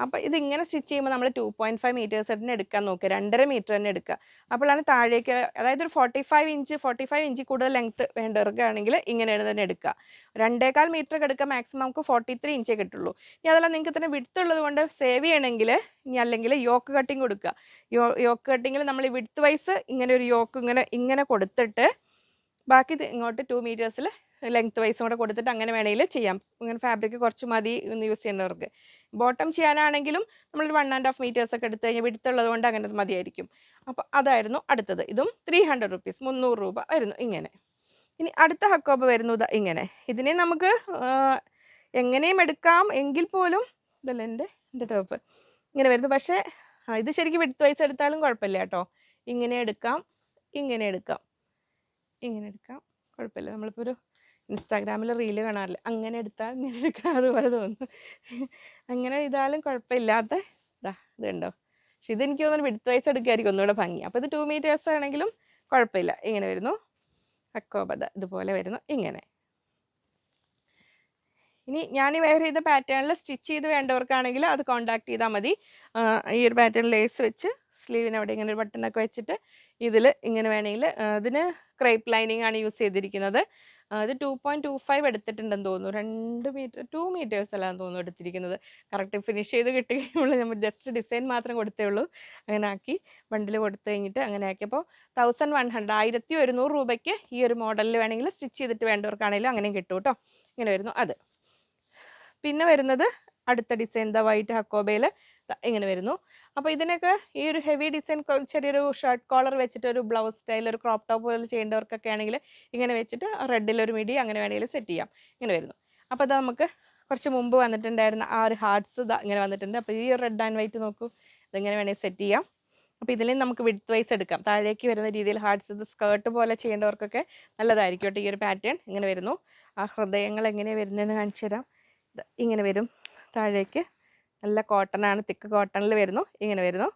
അപ്പോൾ ഇതിങ്ങനെ സ്റ്റിച്ച് ചെയ്യുമ്പോൾ നമ്മൾ ടു പോയിന്റ് ഫൈവ് മീറ്റേഴ്സ് തന്നെ എടുക്കാൻ നോക്കുക. രണ്ടര മീറ്റർ തന്നെ എടുക്കുക. അപ്പോഴാണ് താഴേക്ക് അതായത് ഒരു forty five inch forty five inch കൂടുതൽ ലെങ്ത്ത് വേണ്ടവർക്കാണെങ്കിൽ ഇങ്ങനെയാണ് തന്നെ എടുക്കുക. രണ്ടേകാൽ മീറ്റർ എടുക്കുക മാക്സിമം നമുക്ക് ഫോർട്ടി ത്രീ ഇഞ്ചേ കിട്ടുള്ളൂ. ഇനി അതെല്ലാം നിങ്ങൾക്ക് തന്നെ വിടുത്തുള്ളത് കൊണ്ട് സേവ് ചെയ്യണമെങ്കിൽ ഇനി അല്ലെങ്കിൽ യോക്ക് കട്ടിങ് കൊടുക്കുക. യോക്ക് കട്ടിങ്ങിൽ നമ്മൾ വിടുത്ത് വൈസ് ഇങ്ങനെ ഒരു യോക്ക് ഇങ്ങനെ ഇങ്ങനെ കൊടുത്തിട്ട് ബാക്കി ഇങ്ങോട്ട് ടു മീറ്റേഴ്സിൽ ലെങ്ത് വൈസും കൂടെ കൊടുത്തിട്ട് അങ്ങനെ വേണമെങ്കിൽ ചെയ്യാം. ഇങ്ങനെ ഫാബ്രിക് കുറച്ച് മതി ഒന്ന് യൂസ് ചെയ്യുന്നവർക്ക്. ബോട്ടം ചെയ്യാനാണെങ്കിലും നമ്മൾ വൺ ആൻഡ് ഹാഫ് മീറ്റേഴ്സ് ഒക്കെ എടുത്തു കഴിഞ്ഞാൽ വിടുത്തുള്ളത് കൊണ്ട് അങ്ങനെ മതിയായിരിക്കും. അപ്പോൾ അതായിരുന്നു അടുത്തത്. ഇതും ത്രീ ഹൺഡ്രഡ് റുപ്പീസ് മുന്നൂറ് രൂപ വരുന്നു ഇങ്ങനെ. ഇനി അടുത്ത ഹക്കോബ് വരുന്നു ഇങ്ങനെ. ഇതിനെ നമുക്ക് എങ്ങനെയും എടുക്കാം എങ്കിൽ പോലും ഇതല്ല എന്റെ എന്റെ ടോപ്പ് ഇങ്ങനെ വരുന്നു. പക്ഷേ ഇത് ശരിക്കും വിടുത്ത് വൈസ് എടുത്താലും കുഴപ്പമില്ല കേട്ടോ. ഇങ്ങനെ എടുക്കാം ഇങ്ങനെ എടുക്കാം. ഇങ്ങനെ എടുക്കാം. കുഴപ്പമില്ല. നമ്മളിപ്പോൾ ഒരു ഇൻസ്റ്റാഗ്രാമിൽ റീൽ കാണാറില്ല? അങ്ങനെ എടുത്താൽ ഇങ്ങനെ എടുക്കാം അതുപോലെ തോന്നുന്നു അങ്ങനെ ഇതാലും കുഴപ്പമില്ലാത്ത ഇതാ ഇത് കണ്ടോ? പക്ഷെ ഇതെനിക്ക് തോന്നുന്നു വിടുത്ത് വയസ്സ് എടുക്കുകയായിരിക്കും ഒന്നുകൂടെ ഭംഗി. അപ്പോൾ ഇത് ടു മീറ്റേഴ്സ് ആണെങ്കിലും കുഴപ്പമില്ല. ഇങ്ങനെ വരുന്നു. അക്കോബദ ഇതുപോലെ വരുന്നു. ഇങ്ങനെ. ഇനി ഞാൻ വെയർ ചെയ്ത പാറ്റേണിൽ സ്റ്റിച്ച് ചെയ്ത് വേണ്ടവർക്കാണെങ്കിൽ അത് കോണ്ടാക്ട് ചെയ്താൽ മതി. ഈ ഒരു പാറ്റേൺ ലേസ് വെച്ച് സ്ലീവിന് അവിടെ ഇങ്ങനെ ഒരു ബട്ടണൊക്കെ വെച്ചിട്ട് ഇതിൽ ഇങ്ങനെ വേണമെങ്കിൽ ഇതിന് ക്രൈപ്പ് ലൈനിങ് ആണ് യൂസ് ചെയ്തിരിക്കുന്നത്. ഇത് ടു പോയിന്റ് ടു ഫൈവ് എടുത്തിട്ടുണ്ടെന്ന് തോന്നുന്നു. രണ്ട് മീറ്റർ ടു മീറ്റേഴ്സ് അല്ലാന്ന് തോന്നുന്നു എടുത്തിരിക്കുന്നത്. കറക്റ്റ് ഫിനിഷ് ചെയ്ത് കിട്ടി കഴിയുമ്പോൾ നമ്മൾ ജസ്റ്റ് ഡിസൈൻ മാത്രം കൊടുത്തേ ഉള്ളൂ. അങ്ങനെ ആക്കി ബണ്ടിൽ കൊടുത്തു കഴിഞ്ഞിട്ട് അങ്ങനെ ആക്കിയപ്പോൾ തൗസൻഡ് വൺ ഹൺഡ്രഡ് ആയിരത്തി ഒരുന്നൂറ് രൂപയ്ക്ക് ഈ ഒരു മോഡലിൽ വേണമെങ്കിൽ സ്റ്റിച്ച് ചെയ്തിട്ട് വേണ്ടവർക്കാണെങ്കിലും അങ്ങനെ കിട്ടും കേട്ടോ. ഇങ്ങനെ വരുന്നു അത്. പിന്നെ വരുന്നത് അടുത്ത ഡിസൈൻ ദ വൈറ്റ് ഹക്കോബയിൽ ഇങ്ങനെ വരുന്നു. അപ്പോൾ ഇതിനൊക്കെ ഈ ഒരു ഹെവി ഡിസൈൻ ചെറിയൊരു ഷർട്ട് കോളർ വെച്ചിട്ട് ഒരു ബ്ലൗസ് സ്റ്റൈൽ ഒരു ക്രോപ്പ് ടോപ്പ് പോലെ ചെയ്യേണ്ടവർക്കൊക്കെ ആണെങ്കിൽ ഇങ്ങനെ വെച്ചിട്ട് റെഡിലൊരു മിഡി അങ്ങനെ വേണമെങ്കിൽ സെറ്റ് ചെയ്യാം. ഇങ്ങനെ വരുന്നു. അപ്പോൾ അത് നമുക്ക് കുറച്ച് മുമ്പ് വന്നിട്ടുണ്ടായിരുന്ന ആ ഒരു ഹാർട്സ് ഇങ്ങനെ വന്നിട്ടുണ്ട്. അപ്പോൾ ഈ റെഡ് ആൻഡ് വൈറ്റ് നോക്കൂ. ഇതെങ്ങനെ വേണമെങ്കിൽ സെറ്റ് ചെയ്യാം. അപ്പോൾ ഇതിൽ നമുക്ക് വിഡ്ത്ത് വൈസ് എടുക്കാം. താഴേക്ക് വരുന്ന രീതിയിൽ ഹാർട്സ് ഇത് സ്കേർട്ട് പോലെ ചെയ്യേണ്ടവർക്കൊക്കെ നല്ലതായിരിക്കും കേട്ടോ ഈ ഒരു പാറ്റേൺ ഇങ്ങനെ വരുന്നു. ആ ഹൃദയങ്ങൾ എങ്ങനെയാണ് വരുന്നതെന്ന് കാണിച്ചു തരാം ഇങ്ങനെ വരും താഴേക്ക്. നല്ല കോട്ടൺ ആണ് തിക്ക് കോട്ടണിൽ വരുന്നു. ഇങ്ങനെ വരുന്നു.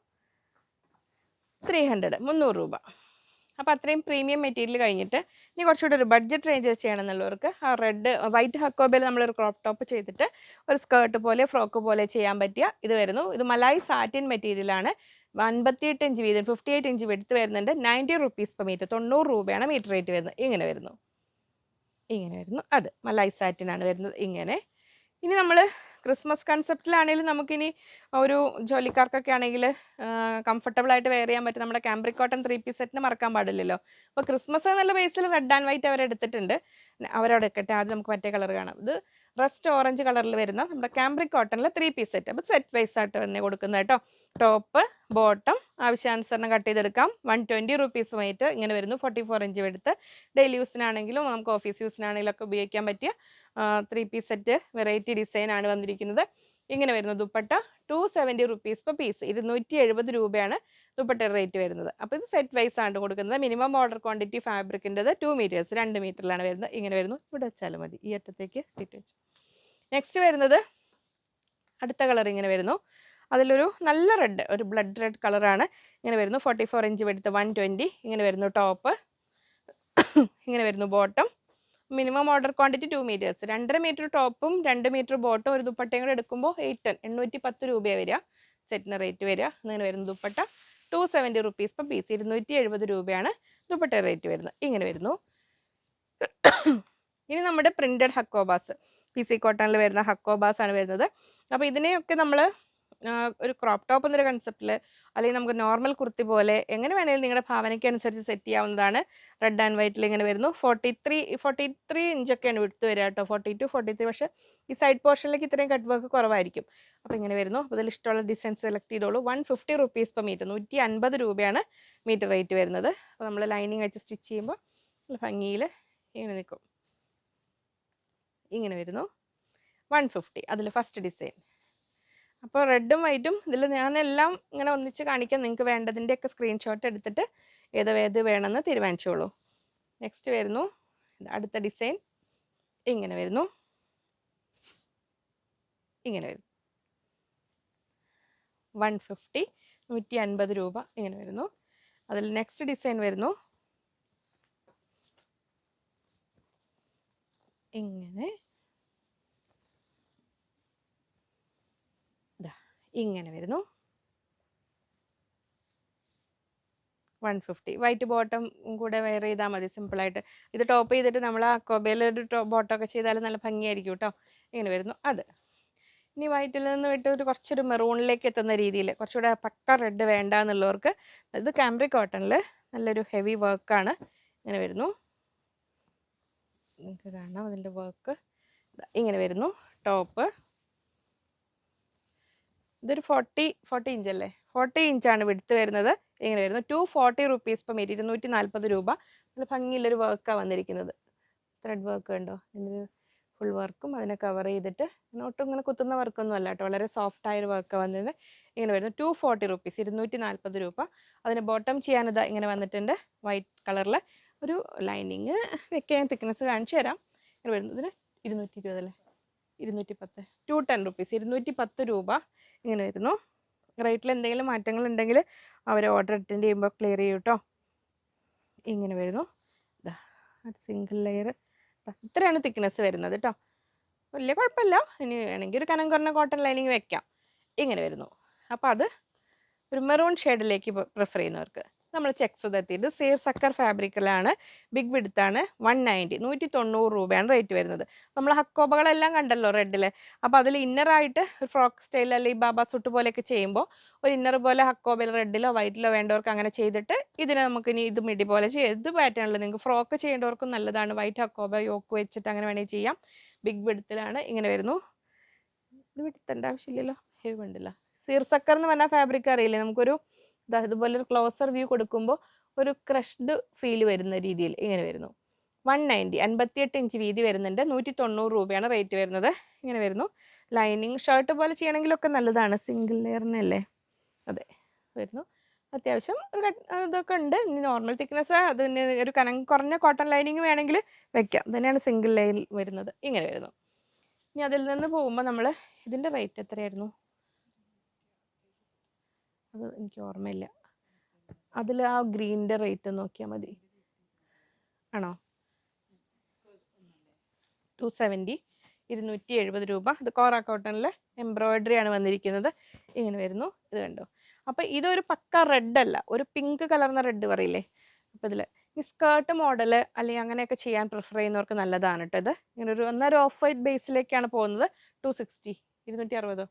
ത്രീ ഹൺഡ്രഡ് മുന്നൂറ് രൂപ. അപ്പോൾ അത്രയും പ്രീമിയം മെറ്റീരിയൽ കഴിഞ്ഞിട്ട് ഇനി കുറച്ചുകൂടി ഒരു ബഡ്ജറ്റ് റേഞ്ച് ചെയ്യണമെന്നുള്ളവർക്ക് ആ റെഡ് വൈറ്റ് ഹക്കോബയിൽ നമ്മളൊരു ക്രോപ്പ് ടോപ്പ് ചെയ്തിട്ട് ഒരു സ്കേർട്ട് പോലെ ഫ്രോക്ക് പോലെ ചെയ്യാൻ പറ്റിയ ഇത് വരുന്നു. ഇത് മലായി സാറ്റിൻ മെറ്റീരിയലാണ് അൻപത്തിയെട്ട് ഇഞ്ച് വീതം ഫിഫ്റ്റി എയ്റ്റ് ഇഞ്ച് വെടുത്ത് വരുന്നുണ്ട്. നയന്റി റുപ്പീസ് പെർ മീറ്റർ തൊണ്ണൂറ് രൂപയാണ് മീറ്റർ റേറ്റ് വരുന്നത്. ഇങ്ങനെ വരുന്നു. ഇങ്ങനെ വരുന്നു. അത് മലായി സാറ്റിനാണ് വരുന്നത്. ഇങ്ങനെ. ഇനി നമ്മൾ ക്രിസ്മസ് കൺസെപ്റ്റിലാണെങ്കിലും നമുക്കിനി ഒരു ജോലിക്കാർക്കൊക്കെ ആണെങ്കിൽ കംഫർട്ടബിൾ ആയിട്ട് വെയർ ചെയ്യാൻ പറ്റും. നമ്മുടെ ക്യാമ്പ്രിക് കോട്ടൺ ത്രീ പീസ് സെറ്റിന് മറക്കാൻ പാടില്ലല്ലോ. അപ്പോൾ ക്രിസ്മസ് എന്നുള്ള ബേസിൽ റെഡ് ആൻഡ് വൈറ്റ് അവർ എടുത്തിട്ടുണ്ട്. അവരവിടെ എടുക്കട്ടെ. ആദ്യം നമുക്ക് മറ്റേ കളർ കാണാം. ഇത് റെസ്റ്റ് ഓറഞ്ച് കളറിൽ വരുന്ന നമ്മുടെ ക്യാമ്പ്രിക് കോട്ടണിലെ ത്രീ പീസ് സെറ്റ്. അപ്പോൾ സെറ്റ് വൈസ് ആയിട്ട് തന്നെ കൊടുക്കുന്നത് കേട്ടോ. ടോപ്പ് ബോട്ടം ആവശ്യാനുസരണം കട്ട് ചെയ്തെടുക്കാം. വൺ ട്വന്റി റുപ്പീസ് വൈറ്റ് ഇങ്ങനെ വരുന്നു. ഫോർട്ടി ഫോർ ഇഞ്ച് എടുത്ത് ഡെയിലി യൂസിനാണെങ്കിലും നമുക്ക് ഓഫീസ് യൂസിനാണെങ്കിലും ഒക്കെ ഉപയോഗിക്കാൻ പറ്റിയ three piece set variety design ആണ് വന്നിരിക്കുന്നത്. ഇങ്ങനെ വരുന്നത് dupatta two seventy rupees per piece ഇരുന്നൂറ്റി എഴുപത് രൂപയാണ് ദുപ്പട്ടയുടെ റേറ്റ് വരുന്നത്. അപ്പോൾ ഇത് സെറ്റ് വൈസ് ആണ് കൊടുക്കുന്നത്. മിനിമം ഓർഡർ ക്വാണ്ടിറ്റി ഫാബ്രിക്കിന്റെത് ടു മീറ്റേഴ്സ് രണ്ട് മീറ്ററിലാണ് വരുന്നത്. ഇങ്ങനെ വരുന്നു. ഇവിടെ വെച്ചാലും മതി. ഈ അറ്റത്തേക്ക് ഇട്ട് വെച്ചു. നെക്സ്റ്റ് വരുന്നത് അടുത്ത കളർ ഇങ്ങനെ വരുന്നു. അതിലൊരു നല്ല റെഡ് ഒരു ബ്ലഡ് റെഡ് കളറാണ് ഇങ്ങനെ വരുന്നു. ഫോർട്ടി ഫോർ ഇഞ്ച് എടുത്ത് വൺ ട്വന്റി ഇങ്ങനെ വരുന്നു ടോപ്പ് ഇങ്ങനെ വരുന്നു bottom minimum order quantity two metres രണ്ടര മീറ്റർ ടോപ്പും രണ്ട് മീറ്റർ ബോട്ടും ഒരു ദുപ്പട്ടയും കൂടെ എടുക്കുമ്പോൾ എയ്റ്റ് ടെൻ എണ്ണൂറ്റി പത്ത് രൂപയാണ് വരിക സെറ്റിന് റേറ്റ് വരിക. ഇങ്ങനെ വരുന്ന dupatta two seventy rupees per piece ഇരുന്നൂറ്റി എഴുപത് രൂപയാണ് ദുപ്പട്ട റേറ്റ് വരുന്നത്. ഇങ്ങനെ വരുന്നു. ഇനി നമ്മുടെ പ്രിന്റഡ് ഹക്കോബാസ് പി സി കോട്ടണിൽ വരുന്ന ഹക്കോബാസ് ആണ് വരുന്നത്. അപ്പോൾ ഇതിനെയൊക്കെ നമ്മൾ ഒരു ക്രോപ്പ് ടോപ്പ് എന്നൊരു കൺസെപ്റ്റിൽ അല്ലെങ്കിൽ നമുക്ക് നോർമൽ കുർത്തി പോലെ എങ്ങനെ വേണമെങ്കിലും നിങ്ങളുടെ ഭാവനയ്ക്ക് അനുസരിച്ച് സെറ്റ് ചെയ്യാവുന്നതാണ്. റെഡ് ആൻഡ് വൈറ്റിൽ ഇങ്ങനെ വരുന്നു. ഫോർട്ടി ത്രീ ഫോർട്ടി ത്രീ ഇഞ്ചൊക്കെയാണ് വിടുത്ത് വരിക കേട്ടോ ഫോർട്ടി ടു ഫോർട്ടി ത്രീ പക്ഷേ ഈ സൈഡ് പോർഷനിലേക്ക് ഇത്രയും കട്ട് വർക്ക് കുറവായിരിക്കും. അപ്പോൾ ഇങ്ങനെ വരുന്നു. അപ്പോൾ അതിൽ ഇഷ്ടമുള്ള ഡിസൈൻ സെലക്ട് ചെയ്തോളൂ. One fifty rupees per metre നൂറ്റി അൻപത് രൂപയാണ് മീറ്റർ റേറ്റ് വരുന്നത്. അപ്പോൾ നമ്മൾ ലൈനിങ് വെച്ച് സ്റ്റിച്ച് ചെയ്യുമ്പോൾ ഭംഗിയിൽ ഇങ്ങനെ നിൽക്കും ഇങ്ങനെ വരുന്നു. വൺ ഫിഫ്റ്റി അതിൽ ഫസ്റ്റ് ഡിസൈൻ അപ്പോൾ റെഡും വൈറ്റും ഇതിൽ ഞാനെല്ലാം ഇങ്ങനെ ഒന്നിച്ച് കാണിക്കാം. നിങ്ങൾക്ക് വേണ്ടതിന്റെയൊക്കെ സ്ക്രീൻഷോട്ട് എടുത്തിട്ട് ഏത് ഏത് വേണമെന്ന് തീരുമാനിച്ചോളൂ. നെക്സ്റ്റ് വരുന്നു. അടുത്ത ഡിസൈൻ ഇങ്ങനെ വരുന്നു. ഇങ്ങനെ വരുന്നു. വൺ ഫിഫ്റ്റി നൂറ്റി അൻപത് രൂപ ഇങ്ങനെ വരുന്നു. അതിൽ നെക്സ്റ്റ് ഡിസൈൻ വരുന്നു. ഇങ്ങനെ ദാ ഇങ്ങനെ വരുന്നു. വൺ ഫിഫ്റ്റി വൈറ്റ് ബോട്ടം കൂടെ വെയർ ചെയ്താൽ മതി. സിമ്പിളായിട്ട് ഇത് ടോപ്പ് ചെയ്തിട്ട് നമ്മൾ ആ കൊബേലൊരു ബോട്ടം ഒക്കെ ചെയ്താൽ നല്ല ഭംഗിയായിരിക്കും കേട്ടോ. ഇങ്ങനെ വരുന്നു. അത്. ഇനി വൈറ്റിൽ നിന്ന് വിട്ട് ഒരു കുറച്ചൊരു മെറൂണിലേക്ക് എത്തുന്ന രീതിയിൽ കുറച്ചുകൂടെ പക്ക റെഡ് വേണ്ട എന്നുള്ളവർക്ക് ഇത് കാംബ്രി കോട്ടണിൽ നല്ലൊരു ഹെവി വർക്കാണ് ഇങ്ങനെ വരുന്നു. നിങ്ങൾക്ക് കാണാം അതിന്റെ വർക്ക് ഇങ്ങനെ വരുന്നു. ടോപ്പ് ഇതൊരു ഫോർട്ടി ഫോർട്ടി ഇഞ്ച് അല്ലേ? ഫോർട്ടി ഇഞ്ചാണ് വിടുത്ത് വരുന്നത്. ഇങ്ങനെ വരുന്നു. ടു ഫോർട്ടി റുപ്പീസ് ഇപ്പം ഇരുന്നൂറ്റി നാൽപ്പത് രൂപ. നല്ല ഭംഗിയുള്ളൊരു വർക്കാണ് വന്നിരിക്കുന്നത്. ത്രെഡ് വർക്ക് ഉണ്ടോ ഇതിന് ഫുൾ വർക്കും അതിനെ കവർ ചെയ്തിട്ട് ഒട്ടും ഇങ്ങനെ കുത്തുന്ന വർക്കൊന്നും അല്ല കേട്ടോ. വളരെ സോഫ്റ്റ് ആയൊരു വർക്ക് വന്നിരുന്നത് ഇങ്ങനെ വരുന്നു. ടു ഫോർട്ടി റുപ്പീസ് ഇരുന്നൂറ്റി നാൽപ്പത് രൂപ. അതിന് ബോട്ടം ചെയ്യാനത് ഇങ്ങനെ വന്നിട്ടുണ്ട്. വൈറ്റ് കളറിൽ ഒരു ലൈനിങ് വെക്കാൻ തിക്നെസ് കാണിച്ചു തരാം. ഇങ്ങനെ വരുന്നു. ഇതിന് ഇരുന്നൂറ്റി ഇരുപത് അല്ലേ? ഇരുന്നൂറ്റി പത്ത് ടു ടെൻ റുപ്പീസ് ഇരുന്നൂറ്റി പത്ത് രൂപ. ഇങ്ങനെ വരുന്നു റേറ്റിൽ എന്തെങ്കിലും മാറ്റങ്ങൾ ഉണ്ടെങ്കിൽ അവർ ഓർഡർ അറ്റൻഡ് ചെയ്യുമ്പോൾ ക്ലിയർ ചെയ്യും കേട്ടോ ഇങ്ങനെ വരുന്നു സിംഗിൾ ലെയർ ഇത്രയാണ് തിക്നെസ് വരുന്നത് കേട്ടോ വലിയ കുഴപ്പമില്ല. ഇനി വേണമെങ്കിൽ ഒരു കനം കുറഞ്ഞ കോട്ടൺ ലൈനിങ് വെക്കാം. ഇങ്ങനെ വരുന്നു. അപ്പോൾ അത് ഒരു മെറൂൺ ഷെയ്ഡിലേക്ക് പ്രിഫർ ചെയ്യുന്നവർക്ക്. നമ്മൾ ചെക്സ് എത്തിയിട്ട് സീർ സക്കർ ഫാബ്രിക്കിലാണ് ബിഗ് വിടുത്താണ് വൺ നയന്റി നൂറ്റി തൊണ്ണൂറ് രൂപയാണ് റേറ്റ് വരുന്നത്. നമ്മൾ ഹക്കോബകളെല്ലാം കണ്ടല്ലോ റെഡിൽ അപ്പോൾ അതിൽ ഇന്നറായിട്ട് ഒരു ഫ്രോക്ക് സ്റ്റൈൽ അല്ലെങ്കിൽ ബാബ സുട്ട് പോലെയൊക്കെ ചെയ്യുമ്പോൾ ഒരു ഇന്നർ പോലെ ഹക്കോബയിൽ റെഡിലോ വൈറ്റിലോ വേണ്ടവർക്ക് അങ്ങനെ ചെയ്തിട്ട് ഇതിനെ നമുക്ക് ഇനി ഇത് മിടി പോലെ ചെയ്യാം ഇത് പാറ്റേണിൽ നിങ്ങൾക്ക് ഫ്രോക്ക് ചെയ്യേണ്ടവർക്കും നല്ലതാണ്. വൈറ്റ് ഹക്കോബ യോക്ക് വെച്ചിട്ട് അങ്ങനെ വേണമെങ്കിൽ ചെയ്യാം. ബിഗ് വിടുത്തിലാണ് ഇങ്ങനെ വരുന്നു. ഇത് വിടുത്തേണ്ട ആവശ്യമില്ലല്ലോ. ഹെവി ഉണ്ടല്ലോ സീർസക്കർ എന്ന് പറഞ്ഞാൽ ഫാബ്രിക് അറിയില്ലേ? നമുക്കൊരു ഇതുപോലെ ഒരു ക്ലോസർ വ്യൂ കൊടുക്കുമ്പോൾ ഒരു ക്രഷ്ഡ് ഫീൽ വരുന്ന രീതിയിൽ ഇങ്ങനെ വരുന്നു. വൺ നയന്റി അൻപത്തിയെട്ട് ഇഞ്ച് വീതി വരുന്നുണ്ട്. നൂറ്റി തൊണ്ണൂറ് രൂപയാണ് റേറ്റ് വരുന്നത്. ഇങ്ങനെ വരുന്നു. ലൈനിങ് ഷർട്ട് പോലെ ചെയ്യണമെങ്കിലൊക്കെ നല്ലതാണ്. സിംഗിൾ ലെയറിനല്ലേ അതെ വരുന്നു. അത്യാവശ്യം ഒരു ഇതൊക്കെ ഉണ്ട്. ഇനി നോർമൽ തിക്നെസ് അതിന് ഒരു കനം കുറഞ്ഞ കോട്ടൺ ലൈനിങ് വേണമെങ്കിൽ വെക്കാം. തന്നെയാണ് സിംഗിൾ ലൈൻ വരുന്നത്. ഇങ്ങനെ വരുന്നു. ഇനി അതിൽ നിന്ന് പോകുമ്പോൾ നമ്മൾ ഇതിന്റെ റേറ്റ് എത്രയായിരുന്നു? അത് എനിക്ക് ഓർമ്മയില്ല. അതിൽ ആ ഗ്രീനിന്റെ റേറ്റ് നോക്കിയാൽ മതി. ആണോ? ടു സെവന്റി ഇരുന്നൂറ്റി എഴുപത് രൂപ. ഇത് കോറ കോട്ടണിലെ എംബ്രോയിഡറി ആണ് വന്നിരിക്കുന്നത്. ഇങ്ങനെ വരുന്നു. ഇത് കണ്ടോ? അപ്പോൾ ഇതൊരു പക്ക റെഡ് അല്ല. ഒരു പിങ്ക് കലർന്ന റെഡ് പറയില്ലേ? അപ്പോൾ ഇതിൽ ഈ സ്കേർട്ട് മോഡൽ അല്ലെങ്കിൽ അങ്ങനെയൊക്കെ ചെയ്യാൻ പ്രിഫർ ചെയ്യുന്നവർക്ക് നല്ലതാണ് കേട്ടോ ഇത്. ഇങ്ങനെ ഒരു ഒന്നര ഓഫ് വൈറ്റ് ബേസിലേക്കാണ് പോകുന്നത്. ടു സിക്സ്റ്റി ഇരുന്നൂറ്റി അറുപതോ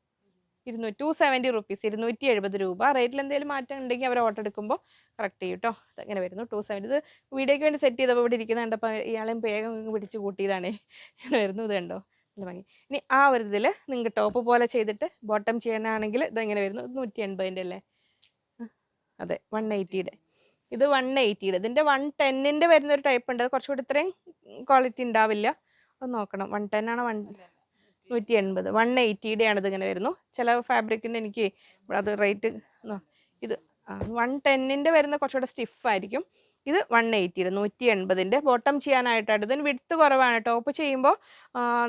ഇരുന്നൂറ്റി ടു സെവന്റി റുപ്പീസ് ഇരുന്നൂറ്റി എഴുപത് രൂപ. റേറ്റിൽ എന്തെങ്കിലും മാറ്റം ഉണ്ടെങ്കിൽ അവർ ഓർഡർ എടുക്കുമ്പോൾ കറക്റ്റ് ചെയ്യും കേട്ടോ അങ്ങനെ വരുന്നു. ടു സെവന്റി ഇത് വീഡിയോയ്ക്ക് വേണ്ടി സെറ്റ് ചെയ്തപ്പോൾ ഇവിടെ ഇരിക്കുന്ന കണ്ടപ്പോൾ ഇയാളെയും വേഗം പിടിച്ച് കൂട്ടിയതാണേ ഇങ്ങനെ വരുന്നു. ഇത് കണ്ടോ? നല്ല ഭംഗി. ഇനി ആ ഒരു ഇതിൽ നിങ്ങൾക്ക് ടോപ്പ് പോലെ ചെയ്തിട്ട് ബോട്ടം ചെയ്യാനാണെങ്കിൽ ഇതെങ്ങനെ വരുന്നു? നൂറ്റി എൺപതിന്റെ അല്ലേ? അതെ വൺ എയ്റ്റിയുടെ ഇത് വൺ എയ്റ്റിയുടെ ഇതിന്റെ വൺ ടെന്നിന്റെ വരുന്ന ഒരു ടൈപ്പ് ഉണ്ട്. അത് കുറച്ചുകൂടി ഇത്രയും ക്വാളിറ്റി ഉണ്ടാവില്ല. അത് നോക്കണം. വൺ ടെൻ ആണോ വൺ നൂറ്റി എൺപത് വൺ എയ്റ്റിയുടെ ആണ് ഇതിങ്ങനെ വരുന്നു. ചില ഫാബ്രിക്കിന്റെ എനിക്ക് അത് റേറ്റ് ഇത് വൺ ടെന്നിന്റെ വരുന്ന കുറച്ചുകൂടെ സ്റ്റിഫായിരിക്കും ഇത് വൺ എയ്റ്റിയുടെ നൂറ്റി എൺപതിന്റെ ബോട്ടം ചെയ്യാനായിട്ടാണ് ഇതിന് വിടുത്ത് കുറവാണ് ടോപ്പ് ചെയ്യുമ്പോൾ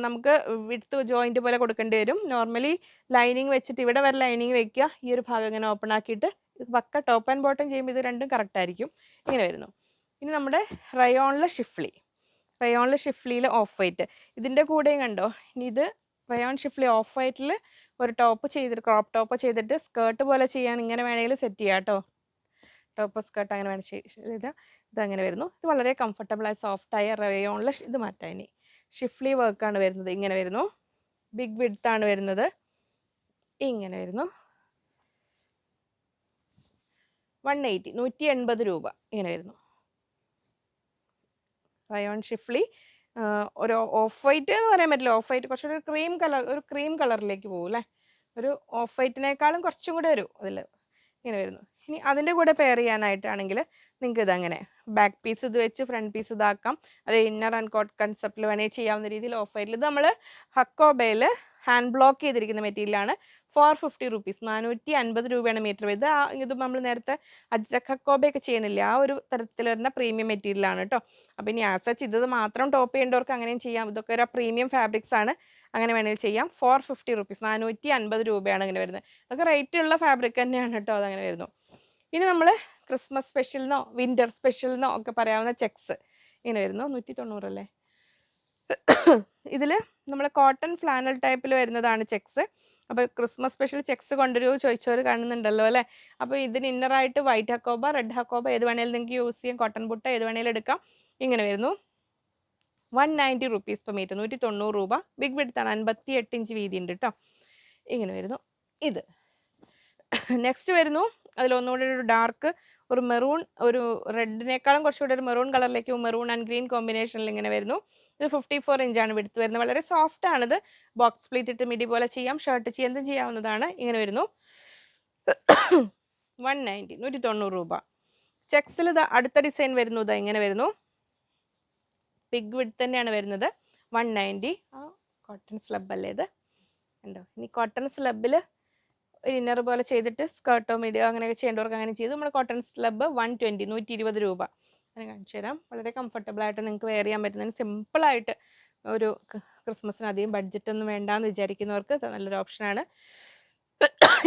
നമുക്ക് വിടുത്ത് ജോയിന്റ് പോലെ കൊടുക്കേണ്ടി വരും. നോർമലി ലൈനിങ് വെച്ചിട്ട് ഇവിടെ വരെ ലൈനിങ് വെക്കുക. ഈ ഒരു ഭാഗം ഇങ്ങനെ ഓപ്പൺ ആക്കിയിട്ട് ഇത് പക്ക ടോപ്പ് ആൻഡ് ബോട്ടം ചെയ്യുമ്പോൾ ഇത് രണ്ടും കറക്റ്റ് ആയിരിക്കും. ഇങ്ങനെ വരുന്നു. ഇനി നമ്മുടെ റയോണിലെ ഷിഫ്ലി റയോണിലെ ഷിഫ്ലിയിൽ ഓഫ് വൈറ്റ് ഇതിന്റെ കൂടെയും കണ്ടോ? ഇനി ഇത് റയോൺ ഷിഫ്ലി ഓഫ് വൈറ്റിൽ ഒരു ടോപ്പ് ചെയ്തിട്ട് ക്രോപ്പ് ടോപ്പ് ചെയ്തിട്ട് സ്കേർട്ട് പോലെ ചെയ്യാൻ ഇങ്ങനെ വേണമെങ്കിൽ സെറ്റ് ചെയ്യാം കേട്ടോ ടോപ്പ് സ്കേർട്ട് അങ്ങനെ വേണം ഇത് അങ്ങനെ വരുന്നു. ഇത് വളരെ കംഫർട്ടബിളായ സോഫ്റ്റായ റയോണിൽ ഇത് മാറ്റാം ഇനി. ഷിഫ്ലി വർക്കാണ് വരുന്നത്. ഇങ്ങനെ വരുന്നു. ബിഗ് വിഡ്ത്ത് ആണ് വരുന്നത്. ഇങ്ങനെ വരുന്നു. വൺ എയ്റ്റി നൂറ്റി എൺപത് രൂപ ഇങ്ങനെ വരുന്നു. റയോൺ ഷിഫ്ലി ഒരു ഓഫ് വൈറ്റ് എന്ന് പറയാൻ പറ്റില്ല. ഓഫ് വൈറ്റ് കുറച്ചൊരു ക്രീം കളർ ഒരു ക്രീം കളറിലേക്ക് പോകും അല്ലേ? ഒരു ഓഫ് വൈറ്റിനേക്കാളും കുറച്ചും കൂടെ വരും അതിൽ ഇങ്ങനെ വരുന്നു. ഇനി അതിന്റെ കൂടെ പെയർ ചെയ്യാനായിട്ടാണെങ്കിൽ നിങ്ങൾക്ക് ഇതങ്ങനെ ബാക്ക് പീസ് ഇത് വെച്ച് ഫ്രണ്ട് പീസ് ഇതാക്കാം. അത് ഇന്നർ ആൻഡ് കോട്ട് കൺസെപ്റ്റിൽ വേണമെങ്കിൽ ചെയ്യാവുന്ന രീതിയിൽ ഓഫ് വൈറ്റിൽ ഇത് നമ്മൾ ഹക്കോബയിൽ ഹാൻഡ് ബ്ലോക്ക് ചെയ്തിരിക്കുന്ന മെറ്റീരിയലാണ് ഫോർ ഫിഫ്റ്റി റുപ്പീസ്. നാനൂറ്റി അൻപത് രൂപയാണ് മീറ്റർ ഇത് ആ ഇത് നമ്മൾ നേരത്തെ അജ്രഖക്കോബയൊക്കെ ചെയ്യണില്ലേ? ആ ഒരു തരത്തിൽ വരുന്ന പ്രീമിയം മെറ്റീരിയലാണ് കേട്ടോ അപ്പം ഇനി ആസച്ച് ഇത് മാത്രം ടോപ്പ് ചെയ്യേണ്ടവർക്ക് അങ്ങനെയും ചെയ്യാം. ഇതൊക്കെ ഒരു പ്രീമിയം ഫാബ്രിക്സ് ആണ്. അങ്ങനെ വേണമെങ്കിൽ ചെയ്യാം. ഫോർ ഫിഫ്റ്റി റുപ്പീസ് നാനൂറ്റി അൻപത് രൂപയാണ് അങ്ങനെ വരുന്നത്. അതൊക്കെ റേറ്റ് ഉള്ള ഫാബ്രിക് തന്നെയാണ് കേട്ടോ അതങ്ങനെ വരുന്നു ഇനി നമ്മൾ ക്രിസ്മസ് സ്പെഷ്യലിനോ വിന്റർ സ്പെഷ്യലിനോ ഒക്കെ പറയാവുന്ന ചെക്സ് ഇങ്ങനെ വരുന്നു. നൂറ്റി തൊണ്ണൂറല്ലേ ഇതിൽ നമ്മൾ കോട്ടൺ ഫ്ലാനൽ ടൈപ്പിൽ വരുന്നതാണ് ചെക്സ് അപ്പോൾ ക്രിസ്മസ് സ്പെഷ്യൽ ചെക്സ് കൊണ്ടുവരുമോ ചോദിച്ചവർ കാണുന്നുണ്ടല്ലോ അല്ലേ? അപ്പോൾ ഇതിന് ഇന്നറായിട്ട് വൈറ്റ് ഹക്കോബ റെഡ് ഹക്കോബ ഏത് വേണേലും നിങ്ങൾക്ക് യൂസ് ചെയ്യാം. കോട്ടൺ ബുട്ട ഏത് വേണേലും എടുക്കാം. ഇങ്ങനെ വരുന്നു. One ninety rupees per metre നൂറ്റി തൊണ്ണൂറ് രൂപ. ബിഗ് വിഡ്ത്താണ് അൻപത്തി എട്ട് ഇഞ്ച് വീതി ഉണ്ട് കേട്ടോ ഇങ്ങനെ വരുന്നു. ഇത്. നെക്സ്റ്റ് വരുന്നു. അതിൽ ഒന്നുകൂടി ഒരു ഡാർക്ക് ഒരു മെറൂൺ ഒരു റെഡിനേക്കാളും കുറച്ചുകൂടി ഒരു മെറൂൺ കളറിലേക്ക് മെറൂൺ ആൻഡ് ഗ്രീൻ കോമ്പിനേഷനിൽ ഇങ്ങനെ വരുന്നു. ഇത് ഫിഫ്റ്റി ഫോർ ഇഞ്ചാണ് വിടുത്ത് വരുന്നത്. വളരെ സോഫ്റ്റ് ആണിത്. ബോക്സ് പ്ലേറ്റ് ഇട്ട് മിഡി പോലെ ചെയ്യാം. ഷർട്ട് ചെയ്യാം. എന്തും ചെയ്യാവുന്നതാണ്. ഇങ്ങനെ വരുന്നു. വൺ നയന്റി നൂറ്റി തൊണ്ണൂറ് രൂപ. ചെക്സിൽ ഇത് അടുത്ത ഡിസൈൻ വരുന്നു. ഇതാ ഇങ്ങനെ വരുന്നു. പിഗ് വിഡ് തന്നെയാണ് വരുന്നത്. വൺ നയന്റി ആ കോട്ടൺ സ്ലബ് അല്ലേ ഇത്? ഉണ്ടോ ഇനി കോട്ടൺ സ്ലബിൽ ഇന്നർ പോലെ ചെയ്തിട്ട് സ്കേർട്ടോ മിഡിയോ അങ്ങനെയൊക്കെ ചെയ്യേണ്ടവർക്ക് അങ്ങനെ ചെയ്ത്. നമ്മൾ കോട്ടൺ സ്ലബ് വൺ ട്വന്റി നൂറ്റി ഇരുപത് രൂപ. അങ്ങനെ കാണിച്ചു തരാം. വളരെ കംഫർട്ടബിൾ ആയിട്ട് നിങ്ങൾക്ക് വെയർ ചെയ്യാൻ പറ്റുന്നതിന് സിമ്പിളായിട്ട് ഒരു ക്രിസ്മസിന് അധികം ബഡ്ജറ്റ് ഒന്നും വേണ്ടാന്ന് വിചാരിക്കുന്നവർക്ക് നല്ലൊരു ഓപ്ഷനാണ്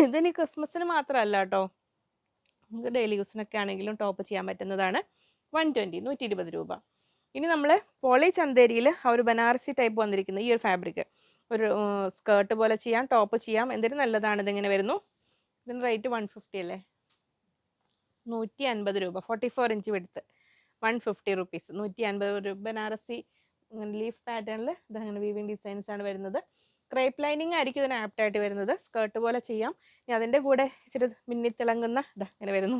ഇതിനി ക്രിസ്മസിന് മാത്രമല്ല കേട്ടോ. നമുക്ക് ഡെയിലി യൂസിനൊക്കെ ആണെങ്കിലും ടോപ്പ് ചെയ്യാൻ പറ്റുന്നതാണ്. വൺ ട്വന്റി നൂറ്റി ഇരുപത് രൂപ. ഇനി നമ്മൾ പോളി ചന്തേരിയിൽ ആ ഒരു ബനാറസി ടൈപ്പ് വന്നിരിക്കുന്ന ഈ ഒരു ഫാബ്രിക് ഒരു സ്കേർട്ട് പോലെ ചെയ്യാം ടോപ്പ് ചെയ്യാം. എന്തിനു നല്ലതാണ് ഇതിങ്ങനെ വരുന്നു. ഇതിന് റേറ്റ് വൺ ഫിഫ്റ്റി അല്ലേ? നൂറ്റി അൻപത് രൂപ ഫോർട്ടി ഫോർ ഇഞ്ച് വെടുത്ത് വൺ ഫിഫ്റ്റി റുപ്പീസ്. നൂറ്റി അൻപത് രൂപ ബനാറസി ലീഫ് പാറ്റേണിൽ ഇതങ്ങനെ വീവിങ് ഡിസൈൻസ് ആണ് വരുന്നത്. ക്രേപ്പ് ലൈനിങ് ആയിരിക്കും ഇതിന് ആപ്റ്റ് ആയിട്ട് വരുന്നത്. സ്കേർട്ട് പോലെ ചെയ്യാം. ഇനി അതിന്റെ കൂടെ ഇച്ചിരി മിന്നിത്തിളങ്ങുന്ന ഇത് ഇങ്ങനെ വരുന്നു.